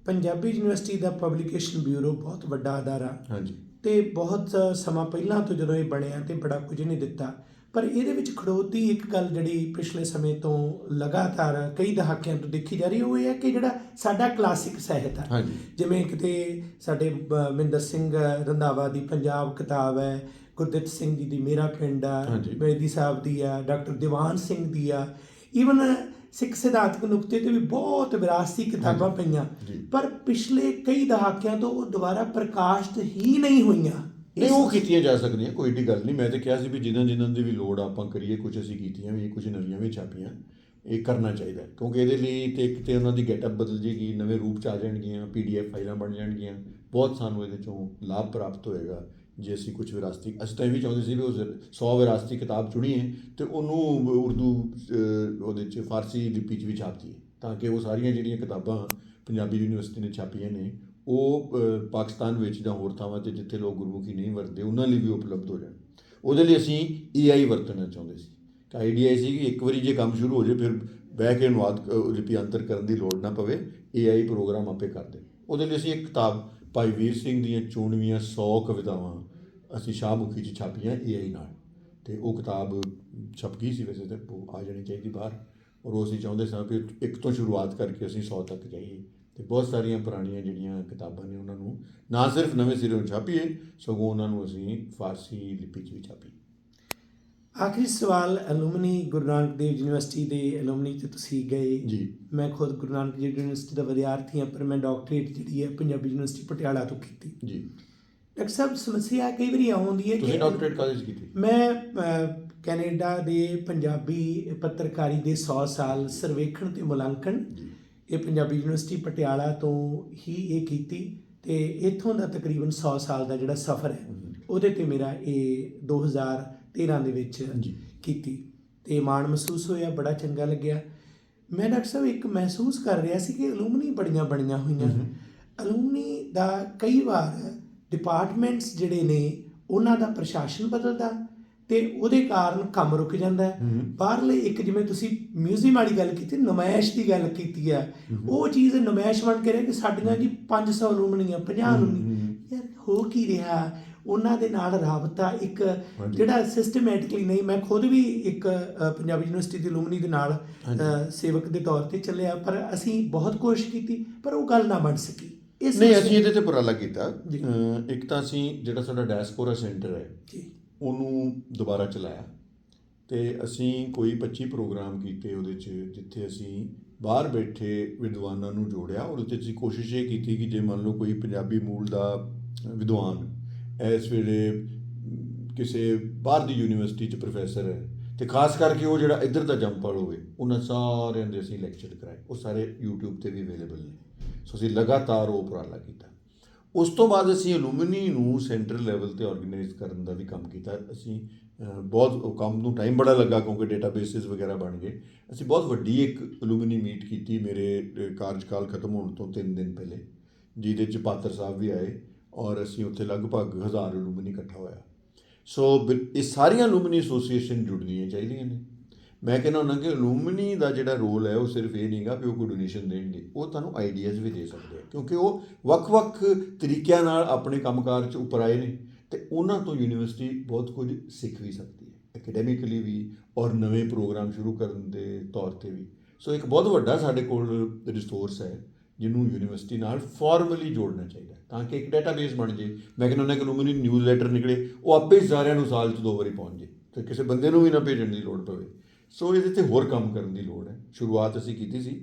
Speaker 1: ਪੰਜਾਬੀ ਯੂਨੀਵਰਸਿਟੀ ਦਾ ਪਬਲੀਕੇਸ਼ਨ ਬਿਊਰੋ ਬਹੁਤ ਵੱਡਾ ਅਦਾਰਾ।
Speaker 2: ਹਾਂਜੀ।
Speaker 1: ਤੇ ਬਹੁਤ ਸਮਾਂ ਪਹਿਲਾਂ ਤੋਂ ਜਦੋਂ ਇਹ ਬਣਿਆ ਤੇ ਬੜਾ ਕੁਝ ਨਹੀਂ ਦਿੱਤਾ। ਪਰ ਇਹਦੇ ਵਿੱਚ ਖੜੋਤੀ ਇੱਕ ਗੱਲ ਜਿਹੜੀ ਪਿਛਲੇ ਸਮੇਂ ਤੋਂ ਲਗਾਤਾਰ ਕਈ ਦਹਾਕਿਆਂ ਤੋਂ ਦੇਖੀ ਜਾ ਰਹੀ ਉਹ ਇਹ ਹੈ ਕਿ ਜਿਹੜਾ ਸਾਡਾ ਕਲਾਸਿਕ ਸਾਹਿਤ ਹੈ ਜਿਵੇਂ ਕਿਤੇ ਸਾਡੇ ਮਿੰਦਰ ਸਿੰਘ ਰੰਧਾਵਾ ਦੀ ਪੰਜਾਬ ਕਿਤਾਬ ਹੈ ਗੁਰਦਿੱਤ ਸਿੰਘ ਜੀ ਦੀ ਮੇਰਾ ਪਿੰਡ ਆ। ਬੇਦੀ ਸਾਹਿਬ ਦੀ ਆ ਡਾਕਟਰ ਦੀਵਾਨ ਸਿੰਘ ਦੀ ਆ। ਈਵਨ ਸਿੱਖ ਸਿਧਾਂਤਕ ਨੁਕਤੇ ਤੇ ਵੀ ਬਹੁਤ ਵਿਰਾਸਤੀ ਕਿਤਾਬਾਂ ਪਈਆਂ। ਪਰ ਪਿਛਲੇ ਕਈ ਦਹਾਕਿਆਂ ਤੋਂ ਉਹ ਦੁਬਾਰਾ ਪ੍ਰਕਾਸ਼ਿਤ ਹੀ ਨਹੀਂ ਹੋਈਆਂ।
Speaker 2: ਨਹੀਂ ਉਹ ਕੀਤੀਆਂ ਜਾ ਸਕਦੀਆਂ ਕੋਈ ਏਡੀ ਗੱਲ ਨਹੀਂ। ਮੈਂ ਤਾਂ ਕਿਹਾ ਸੀ ਵੀ ਜਿਨ੍ਹਾਂ ਜਿਨ੍ਹਾਂ ਦੀ ਵੀ ਲੋੜ ਆ ਆਪਾਂ ਕਰੀਏ ਕੁਝ ਅਸੀਂ ਕੀਤੀਆਂ ਵੀ ਕੁਝ ਨਵੀਆਂ ਵੀ ਛਾਪੀਆਂ। ਇਹ ਕਰਨਾ ਚਾਹੀਦਾ। ਕਿਉਂਕਿ ਇਹਦੇ ਲਈ ਤੇ ਇੱਕ ਤੇ ਉਹਨਾਂ ਦੀ ਗੈਟਅਪ ਬਦਲ ਜੇਗੀ ਨਵੇਂ ਰੂਪ ਚ ਆ ਜਾਣਗੀਆਂ ਪੀਡੀਐਫ ਫਾਈਲਾਂ ਬਣ ਜਾਣਗੀਆਂ। ਬਹੁਤ ਸਾਨੂੰ ਇਹਦੇ ਚੋਂ ਲਾਭ ਪ੍ਰਾਪਤ ਹੋਏਗਾ। ਜੇ ਅਸੀਂ ਕੁਝ ਵਿਰਾਸਤੀ ਅਸੀਂ ਤਾਂ ਇਹ ਵੀ ਚਾਹੁੰਦੇ ਸੀ ਵੀ ਉਹ 100 ਵਿਰਾਸਤੀ ਕਿਤਾਬ ਚੁਣੀਏ ਤੇ ਉਹਨੂੰ ਉਰਦੂ ਉਹਦੇ ਚ ਫਾਰਸੀ ਲਿਪੀ ਚ ਵੀ ਛਾਪ ਤਾਂ ਕਿ ਉਹ ਸਾਰੀਆਂ ਜਿਹੜੀਆਂ ਕਿਤਾਬਾਂ ਪੰਜਾਬੀ ਯੂਨੀਵਰਸਿਟੀ ਨੇ ਛਾਪੀਆਂ ਨੇ ਉਹ ਪਾਕਿਸਤਾਨ ਵਿੱਚ ਜਾਂ ਹੋਰ ਥਾਵਾਂ ਤੇ ਜਿੱਥੇ ਲੋਕ ਗੁਰਮੁਖੀ ਨਹੀਂ ਵਰਤਦੇ ਉਹਨਾਂ ਲਈ ਵੀ ਉਪਲਬਧ ਹੋ ਜਾਣ। ਉਹਦੇ ਲਈ ਅਸੀਂ ਏਆਈ ਵਰਤਣਾ ਚਾਹੁੰਦੇ ਸੀ। ਤਾਂ ਆਈਡੀਆ ਇਹ ਸੀ ਕਿ ਇੱਕ ਵਾਰੀ ਜੇ ਕੰਮ ਸ਼ੁਰੂ ਹੋ ਜਾਏ ਫਿਰ ਬਹਿ ਕੇ ਅਨੁਵਾਦ ਅਹ, ਲਿਪੀਅੰਤਰ ਕਰਨ ਦੀ ਲੋੜ ਨਾ ਪਵੇ ਏਆਈ ਪ੍ਰੋਗਰਾਮ ਆਪੇ ਕਰ ਦੇ ਉਹਦੇ ਲਈ ਅਸੀਂ ਇੱਕ ਕਿਤਾਬ ਭਾਈ ਵੀਰ ਸਿੰਘ ਦੀਆਂ ਚੋਣਵੀਆਂ 100 ਕਵਿਤਾਵਾਂ ਅਸੀਂ ਸ਼ਾਹਮੁਖੀ 'ਚ ਛਾਪੀਆਂ ਏਆਈ ਨਾਲ। ਤੇ ਉਹ ਕਿਤਾਬ ਛਪ ਗਈ ਸੀ ਵੈਸੇ ਤਾਂ ਉਹ ਆ ਜਾਣੀ ਚਾਹੀਦੀ ਬਾਹਰ। ਔਰ ਉਹ ਅਸੀਂ ਚਾਹੁੰਦੇ ਸਾਂ ਕਿ ਇੱਕ ਤੋਂ ਸ਼ੁਰੂਆਤ ਕਰਕੇ ਅਸੀਂ 100 ਤੱਕ ਜਾਈਏ। ਤੇ ਬਹੁਤ ਸਾਰੀਆਂ ਪੁਰਾਣੀਆਂ ਜਿਹੜੀਆਂ ਕਿਤਾਬਾਂ ਨੇ ਉਹਨਾਂ ਨੂੰ ਨਾ ਸਿਰਫ ਨਵੇਂ ਸਿਰੇ ਛਾਪੀਏ, ਸਗੋਂ ਉਹਨਾਂ ਨੂੰ ਅਸੀਂ ਫਾਰਸੀ ਲਿਪੀ 'ਚ ਵੀ ਛਾਪੀਏ।
Speaker 1: ਆਖਰੀ ਸਵਾਲ ਐਲੂਮਨੀ ਗੁਰੂ ਨਾਨਕ ਦੇਵ ਯੂਨੀਵਰਸਿਟੀ ਦੇ ਐਲੂਮਨੀ ਤੇ ਤੁਸੀਂ ਗਏ।
Speaker 2: ਜੀ।
Speaker 1: ਮੈਂ ਖੁਦ ਗੁਰੂ ਨਾਨਕ ਦੇਵ ਯੂਨੀਵਰਸਿਟੀ ਦਾ ਵਿਦਿਆਰਥੀ ਹਾਂ ਪਰ ਮੈਂ ਡਾਕਟਰੇਟ ਜਿਹੜੀ ਹੈ ਪੰਜਾਬੀ ਯੂਨੀਵਰਸਿਟੀ ਪਟਿਆਲਾ ਤੋਂ ਕੀਤੀ।
Speaker 2: ਜੀ।
Speaker 1: ਡਾਕਟਰ ਸਾਹਿਬ ਸਮੱਸਿਆ ਕਈ ਵਾਰੀ ਆਉਂਦੀ ਹੈ
Speaker 2: ਤੁਸੀਂ ਡਾਕਟਰੇਟ ਕਾਲਜ ਕੀਤੀ?
Speaker 1: ਮੈਂ ਕੈਨੇਡਾ ਦੇ ਪੰਜਾਬੀ ਪੱਤਰਕਾਰੀ ਦੇ 100 ਸਾਲ ਸਰਵੇਖਣ ਤੇ ਮੁਲਾਂਕਣ ਇਹ ਪੰਜਾਬੀ ਯੂਨੀਵਰਸਿਟੀ ਪਟਿਆਲਾ ਤੋਂ ਹੀ ਇਹ ਕੀਤੀ ਤੇ ਇੱਥੋਂ ਦਾ ਤਕਰੀਬਨ 100 ਸਾਲ ਦਾ ਜਿਹੜਾ ਸਫ਼ਰ ਹੈ ਉਹਦੇ ਤੇ ਮੇਰਾ ਇਹ 2013 ਦੇ ਵਿੱਚ। ਕੀਤੀ ਤੇ ਮਾਣ ਮਹਿਸੂਸ ਹੋਇਆ ਬੜਾ ਚੰਗਾ ਲੱਗਿਆ। ਮੈਂ ਡਾਕਟਰ ਸਾਹਿਬ ਇੱਕ ਮਹਿਸੂਸ ਕਰ ਰਿਹਾ ਸੀ ਕਿ ਅਲੂਮਨੀ ਬੜੀਆਂ ਬਣੀਆਂ ਹੋਈਆਂ। ਅਲੂਮਨੀ ਦਾ ਕਈ ਵਾਰ ਡਿਪਾਰਟਮੈਂਟਸ ਜਿਹੜੇ ਨੇ ਉਹਨਾਂ ਦਾ ਪ੍ਰਸ਼ਾਸਨ ਬਦਲਦਾ ਤੇ ਉਹਦੇ ਕਾਰਨ ਕੰਮ ਰੁਕ ਜਾਂਦਾ। ਹੈ। ਬਾਹਰਲੇ ਇੱਕ ਜਿਵੇਂ ਤੁਸੀਂ ਮਿਊਜ਼ੀਅਮ ਵਾਲੀ ਗੱਲ ਕੀਤੀ ਨੁਮਾਇਸ਼ ਦੀ ਗੱਲ ਕੀਤੀ ਆ ਉਹ ਚੀਜ਼ ਨੁਮਾਇਸ਼ ਬਣ ਕੇ ਰਹੇ ਕਿ ਸਾਡੀਆਂ ਜੀ 500 ਅਲੂਮਨੀਆਂ 50 ਅਲੂਮਨੀ ਯਾਰ ਹੋ ਕੀ ਰਿਹਾ? ਉਹਨਾਂ ਦੇ ਨਾਲ ਰਾਬਤਾ ਇੱਕ। ਜਿਹੜਾ ਸਿਸਟਮੈਟਿਕਲੀ ਨਹੀਂ ਮੈਂ ਖੁਦ ਵੀ ਇੱਕ ਪੰਜਾਬੀ ਯੂਨੀਵਰਸਿਟੀ ਦੀ ਅਲੂਮਨੀ ਦੇ ਨਾਲ ਸੇਵਕ ਦੇ ਤੌਰ ਤੇ ਚੱਲਿਆ ਪਰ ਅਸੀਂ ਬਹੁਤ ਕੋਸ਼ਿਸ਼ ਕੀਤੀ ਪਰ ਉਹ ਗੱਲ ਨਾ ਬਣ ਸਕੀ। ਇਸ
Speaker 2: ਨਹੀਂ ਅਸੀਂ ਇਹਦੇ ਤੇ ਉਪਰਾਲਾ ਕੀਤਾ। ਇੱਕ ਤਾਂ ਅਸੀਂ ਜਿਹੜਾ ਸਾਡਾ ਡਾਇਸਪੋਰਾ ਸੈਂਟਰ ਹੈ
Speaker 1: ਜੀ।
Speaker 2: ਉਹਨੂੰ ਦੁਬਾਰਾ ਚਲਾਇਆ। ਤੇ ਅਸੀਂ ਕੋਈ 25 ਪ੍ਰੋਗਰਾਮ ਕੀਤੇ ਉਹਦੇ 'ਚ ਜਿੱਥੇ ਅਸੀਂ ਬਾਹਰ ਬੈਠੇ ਵਿਦਵਾਨਾਂ ਨੂੰ ਜੋੜਿਆ ਔਰ ਉਹਦੇ 'ਚ ਅਸੀਂ ਕੋਸ਼ਿਸ਼ ਇਹ ਕੀਤੀ ਕਿ ਜੇ ਮੰਨ ਲਓ ਕੋਈ ਪੰਜਾਬੀ ਮੂਲ ਦਾ ਵਿਦਵਾਨ ਇਸ ਵੇਲੇ ਕਿਸੇ ਬਾਹਰ ਦੀ ਯੂਨੀਵਰਸਿਟੀ 'ਚ ਪ੍ਰੋਫੈਸਰ ਹੈ ਤੇ ਖਾਸ ਕਰਕੇ ਉਹ ਜਿਹੜਾ ਇੱਧਰ ਦਾ ਜੰਪਲ ਹੋਵੇ, ਉਹਨਾਂ ਸਾਰਿਆਂ ਦੇ ਅਸੀਂ ਲੈਕਚਰ ਕਰਾਏ। ਉਹ ਸਾਰੇ YouTube ਤੇ ਵੀ ਅਵੇਲੇਬਲ ਨੇ। ਸੋ ਅਸੀਂ ਲਗਾਤਾਰ ਉਹ ਉਪਰਾਲਾ ਕੀਤਾ। ਉਸ ਤੋਂ ਬਾਅਦ ਅਸੀਂ ਐਲੂਮਨੀ ਨੂੰ ਸੈਂਟਰਲ ਲੈਵਲ ਤੇ ਆਰਗੇਨਾਈਜ਼ ਕਰਨ ਦਾ ਵੀ ਕੰਮ ਕੀਤਾ। ਅਸੀਂ ਬਹੁਤ ਉਹ ਕੰਮ ਨੂੰ ਟਾਈਮ ਬੜਾ ਲੱਗਾ ਕਿਉਂਕਿ ਡੇਟਾਬੇਸਿਸ ਵਗੈਰਾ ਬਣ ਗਏ। ਅਸੀਂ ਬਹੁਤ ਵੱਡੀ ਇੱਕ ਐਲੂਮਨੀ ਮੀਟ ਕੀਤੀ। ਮੇਰੇ ਕਾਰਜਕਾਲ ਖਤਮ ਹੋਣ ਤੋਂ 3 ਦਿਨ ਪਹਿਲੇ। ਜਿਹਦੇ ਚ ਪਾਤਰ ਸਾਹਿਬ ਵੀ ਆਏ। ਔਰ ਅਸੀਂ ਉੱਥੇ ਲਗਭਗ 1000 ਐਲੂਮਨੀ ਇਕੱਠਾ ਹੋਇਆ। ਸੋ ਬਿਲ- ਇਹ ਸਾਰੀਆਂ ਐਲੂਮਨੀ ਐਸੋਸੀਏਸ਼ਨ ਜੁੜਨੀਆਂ ਚਾਹੀਦੀਆਂ ਨੇ। ਮੈਂ ਕਹਿੰਦਾ ਹੁੰਦਾ ਕਿ ਐਲੂਮਨੀ ਦਾ ਜਿਹੜਾ ਰੋਲ ਹੈ, ਉਹ ਸਿਰਫ ਇਹ ਨਹੀਂਗਾ ਵੀ ਉਹ ਕੋਈ ਡੋਨੇਸ਼ਨ ਦੇਣਗੇ। ਉਹ ਤੁਹਾਨੂੰ ਆਈਡੀਆਜ਼ ਵੀ ਦੇ ਸਕਦੇ ਆ, ਕਿਉਂਕਿ ਉਹ ਵੱਖ-ਵੱਖ ਤਰੀਕਿਆਂ ਨਾਲ ਆਪਣੇ ਕੰਮਕਾਰ 'ਚ ਉੱਪਰ ਆਏ ਨੇ ਤੇ ਉਹਨਾਂ ਤੋਂ ਯੂਨੀਵਰਸਿਟੀ ਬਹੁਤ ਕੁਝ ਸਿੱਖ ਵੀ ਸਕਦੀ ਹੈ। ਐਕੈਡੈਮਿਕਲੀ ਵੀ ਔਰ ਨਵੇਂ ਪ੍ਰੋਗਰਾਮ ਸ਼ੁਰੂ ਕਰਨ ਦੇ ਤੌਰ ਤੇ ਵੀ। ਸੋ ਇੱਕ ਬਹੁਤ ਵੱਡਾ ਸਾਡੇ ਕੋਲ ਰਿਸੋਰਸ ਹੈ। ਜਿਹਨੂੰ ਯੂਨੀਵਰਸਿਟੀ ਨਾਲ ਫਾਰਮਲੀ ਜੋੜਨਾ ਚਾਹੀਦਾ ਤਾਂ ਕਿ ਇੱਕ ਡਾਟਾਬੇਸ ਬਣ ਜੇ ਮੈਂ ਕਹਿੰਦਾ ਹੁੰਦਾ ਕਿ ਐਲੂਮਨੀ ਨਿਊਜ਼ਲੈਟਰ ਨਿਕਲੇ, ਉਹ ਆਪੇ ਹੀ ਸਾਰਿਆਂ ਨੂੰ ਸਾਲ 'ਚ ਦੋ ਵਾਰੀ ਪਹੁੰਚ ਜੇ ਤੇ ਕਿਸੇ ਬੰਦੇ ਨੂੰ ਵੀ ਨਾ ਭੇਜਣ ਦੀ ਲੋੜ ਪਵੇ। ਸੋ ਇਹਦੇ ਤੇ ਹੋਰ ਕੰਮ ਕਰਨ ਦੀ ਲੋੜ ਹੈ। ਸ਼ੁਰੂਆਤ ਅਸੀਂ ਕੀਤੀ ਸੀ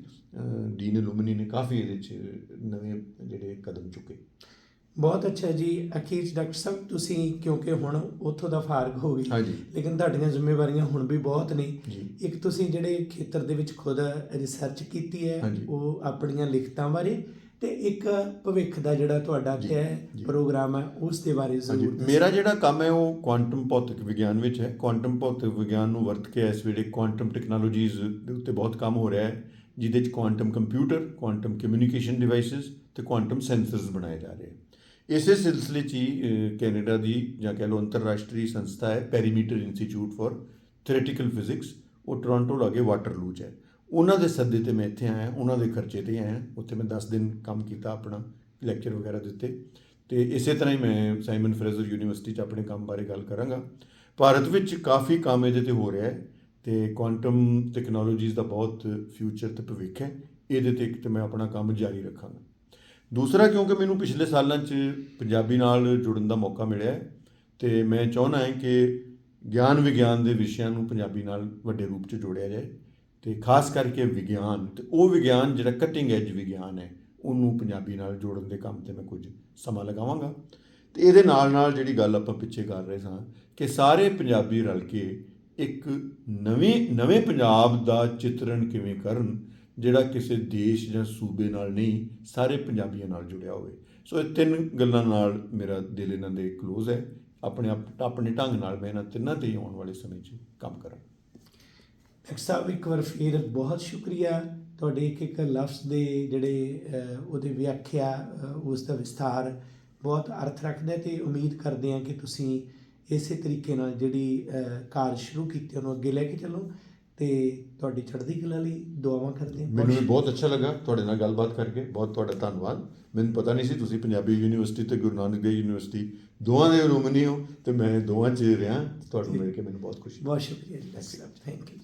Speaker 2: ਡੀਨ ਐਲੂਮਨੀ ਨੇ ਕਾਫੀ ਇਹਦੇ 'ਚ ਨਵੇਂ ਜਿਹੜੇ ਕਦਮ ਚੁੱਕੇ।
Speaker 1: ਬਹੁਤ ਅੱਛਾ ਜੀ ਅਖੀਰ 'ਚ ਡਾਕਟਰ ਸਾਹਿਬ ਤੁਸੀਂ ਕਿਉਂਕਿ ਹੁਣ ਉੱਥੋਂ ਦਾ ਫਾਰਗ ਹੋ
Speaker 2: ਹਾਂਜੀ।
Speaker 1: ਲੇਕਿਨ ਤੁਹਾਡੀਆਂ ਜ਼ਿੰਮੇਵਾਰੀਆਂ ਹੁਣ ਵੀ ਬਹੁਤ ਨੇ। ਇੱਕ ਤੁਸੀਂ ਜਿਹੜੇ ਖੇਤਰ ਦੇ ਵਿੱਚ ਖੁਦ ਰਿਸਰਚ ਕੀਤੀ ਹੈ। ਉਹ ਆਪਣੀਆਂ ਲਿਖਤਾਂ ਬਾਰੇ ਤੇ ਇੱਕ ਭਵਿੱਖ ਦਾ ਜਿਹੜਾ ਤੁਹਾਡਾ
Speaker 2: ਜੀ।
Speaker 1: ਪ੍ਰੋਗਰਾਮ ਹੈ ਉਸ ਦੇ ਬਾਰੇ ਜ਼ਰੂਰ।
Speaker 2: ਮੇਰਾ ਜਿਹੜਾ ਕੰਮ ਹੈ ਉਹ ਕੁਆਂਟਮ ਭੌਤਿਕ ਵਿਗਿਆਨ ਵਿੱਚ ਹੈ ਕੁਆਂਟਮ ਭੌਤਿਕ ਵਿਗਿਆਨ ਨੂੰ ਵਰਤ ਕੇ ਇਸ ਵੇਲੇ ਕੁਆਂਟਮ ਟੈਕਨੋਲੋਜੀਜ਼ ਦੇ ਉੱਤੇ ਬਹੁਤ ਕੰਮ ਹੋ ਰਿਹਾ ਹੈ ਜਿਹਦੇ ਵਿੱਚ quantum computer quantum communication devices ਤੇ ਕੁਆਂਟਮ ਸੈਂਸਰਸ ਬਣਾਏ ਜਾ ਰਹੇ ਹਨ ਇਸੇ ਸਿਲਸਿਲੇ 'ਚ ਹੀ ਕੈਨੇਡਾ ਦੀ ਜਾਂ ਕਹਿ ਲਓ ਅੰਤਰਰਾਸ਼ਟਰੀ ਸੰਸਥਾ ਹੈ Perimeter Institute for Theoretical Physics ਉਹ ਟੋਰਾਂਟੋ ਲਾਗੇ ਵਾਟਰਲੂ 'ਚ ਹੈ। ਉਹਨਾਂ ਦੇ ਸੱਦੇ ਤੇ ਮੈਂ ਇੱਥੇ ਆਇਆ, ਉਹਨਾਂ ਦੇ ਖਰਚੇ ਤੇ ਆਇਆ, ਉੱਥੇ ਮੈਂ 10 ਦਿਨ ਕੰਮ ਕੀਤਾ ਆਪਣਾ ਲੈਕਚਰ ਵਗੈਰਾ ਦਿੱਤੇ। ਤੇ ਇਸੇ ਤਰ੍ਹਾਂ ਹੀ ਮੈਂ ਸਾਈਮਨ ਫਰੇਜ਼ਰ ਯੂਨੀਵਰਸਿਟੀ 'ਚ ਆਪਣੇ ਕੰਮ ਬਾਰੇ ਗੱਲ ਕਰਾਂਗਾ। ਭਾਰਤ ਵਿੱਚ ਕਾਫੀ ਕੰਮ ਇਹਦੇ ਤੇ ਹੋ ਰਿਹਾ ਹੈ ਤੇ ਕੁਆਂਟਮ ਟੈਕਨੋਲੋਜੀਜ਼ ਦਾ ਬਹੁਤ ਫਿਊਚਰ ਤੇ ਭਵਿੱਖ ਹੈ। ਇਹਦੇ ਤੇ ਇੱਕ ਤੇ ਮੈਂ ਆਪਣਾ ਕੰਮ ਜਾਰੀ ਰੱਖਾਂਗਾ। ਦੂਸਰਾ, ਕਿਉਂਕਿ ਮੈਨੂੰ ਪਿਛਲੇ ਸਾਲਾਂ 'ਚ ਪੰਜਾਬੀ ਨਾਲ ਜੁੜਨ ਦਾ ਮੌਕਾ ਮਿਲਿਆ ਹੈ, ਤੇ ਮੈਂ ਚਾਹੁੰਦਾ ਹਾਂ ਕਿ ਗਿਆਨ ਵਿਗਿਆਨ ਦੇ ਵਿਸ਼ਿਆਂ ਨੂੰ ਪੰਜਾਬੀ ਨਾਲ ਵੱਡੇ ਰੂਪ 'ਚ ਜੋੜਿਆ ਜਾਏ, ਤੇ ਖਾਸ ਕਰਕੇ ਵਿਗਿਆਨ, ਤੇ ਉਹ ਵਿਗਿਆਨ, ਜਿਹੜਾ ਕਟਿੰਗ ਐਜ ਵਿਗਿਆਨ ਹੈ, ਉਹਨੂੰ ਪੰਜਾਬੀ ਨਾਲ ਜੋੜਨ ਦੇ ਕੰਮ ਤੇ ਮੈਂ ਕੁਝ ਸਮਾਂ ਲਗਾਵਾਂਗਾ। ਤੇ ਇਹਦੇ ਨਾਲ ਨਾਲ ਜਿਹੜੀ ਗੱਲ ਆਪਾਂ ਪਿੱਛੇ ਕਰ ਰਹੇ ਸਾਂ, ਕਿ ਸਾਰੇ ਪੰਜਾਬੀ ਰਲ ਕੇ ਇੱਕ ਨਵੇਂ ਨਵੇਂ ਪੰਜਾਬ ਦਾ ਚਿੱਤਰਣ ਕਿਵੇਂ ਕਰਨ ਜਿਹੜਾ ਕਿਸੇ ਦੇਸ਼ ਜਾਂ ਸੂਬੇ ਨਾਲ ਨਹੀਂ, ਸਾਰੇ ਪੰਜਾਬੀਆਂ ਨਾਲ ਜੁੜਿਆ ਹੋਵੇ। ਸੋ ਇਹ ਤਿੰਨ ਗੱਲਾਂ ਨਾਲ ਮੇਰਾ ਦਿਲ ਇਹਨਾਂ ਦੇ ਕਲੋਜ਼ ਹੈ। ਆਪਣੇ ਆਪਣੇ ਢੰਗ ਨਾਲ ਮੈਂ ਇਹਨਾਂ ਤਿੰਨਾਂ ਤੇ ਆਉਣ ਵਾਲੇ ਸਮੇਂ 'ਚ ਕੰਮ ਕਰਾਂ।
Speaker 1: ਡਾਕਟਰ ਸਾਹਿਬ, ਇੱਕ ਵਾਰ ਫਿਰ ਬਹੁਤ ਸ਼ੁਕਰੀਆ ਤੁਹਾਡੇ ਇੱਕ ਇੱਕ ਲਫ਼ਜ਼ ਦੇ ਜਿਹੜੇ ਉਹਦੀ ਵਿਆਖਿਆ ਉਸ ਦਾ ਵਿਸਥਾਰ ਬਹੁਤ ਅਰਥ ਰੱਖਦਾ ਹੈ ਤੇ ਉਮੀਦ ਕਰਦੇ ਹਾਂ ਕਿ ਤੁਸੀਂ ਇਸੇ ਤਰੀਕੇ ਨਾਲ ਜਿਹੜੀ ਕਾਰਜ ਸ਼ੁਰੂ ਕੀਤੀ ਉਹਨੂੰ ਅੱਗੇ ਲੈ ਕੇ ਚੱਲੋ। ਤੇ ਤੁਹਾਡੀ ਚੜ੍ਹਦੀ ਕਲਾ ਲਈ ਦੁਆਵਾਂ ਕਰਦੇ ਹਾਂ।
Speaker 2: ਮੈਨੂੰ ਵੀ ਬਹੁਤ ਅੱਛਾ ਲੱਗਾ ਤੁਹਾਡੇ ਨਾਲ ਗੱਲਬਾਤ ਕਰਕੇ ਬਹੁਤ ਤੁਹਾਡਾ ਧੰਨਵਾਦ। ਮੈਨੂੰ ਪਤਾ ਨਹੀਂ ਸੀ ਤੁਸੀਂ ਪੰਜਾਬੀ ਯੂਨੀਵਰਸਿਟੀ ਤੇ ਗੁਰੂ ਨਾਨਕ ਦੇਵ ਯੂਨੀਵਰਸਿਟੀ ਦੋਵਾਂ ਦੇ ਅਲੂਮਨੀ ਹੋ ਤੇ ਮੈਂ ਦੋਵਾਂ 'ਚ ਰਿਹਾ। ਤੁਹਾਨੂੰ ਮਿਲ ਕੇ ਮੈਨੂੰ ਬਹੁਤ ਖੁਸ਼ੀ
Speaker 1: ਬਹੁਤ ਸ਼ੁਕਰੀਆ ਥੈਂਕ ਯੂ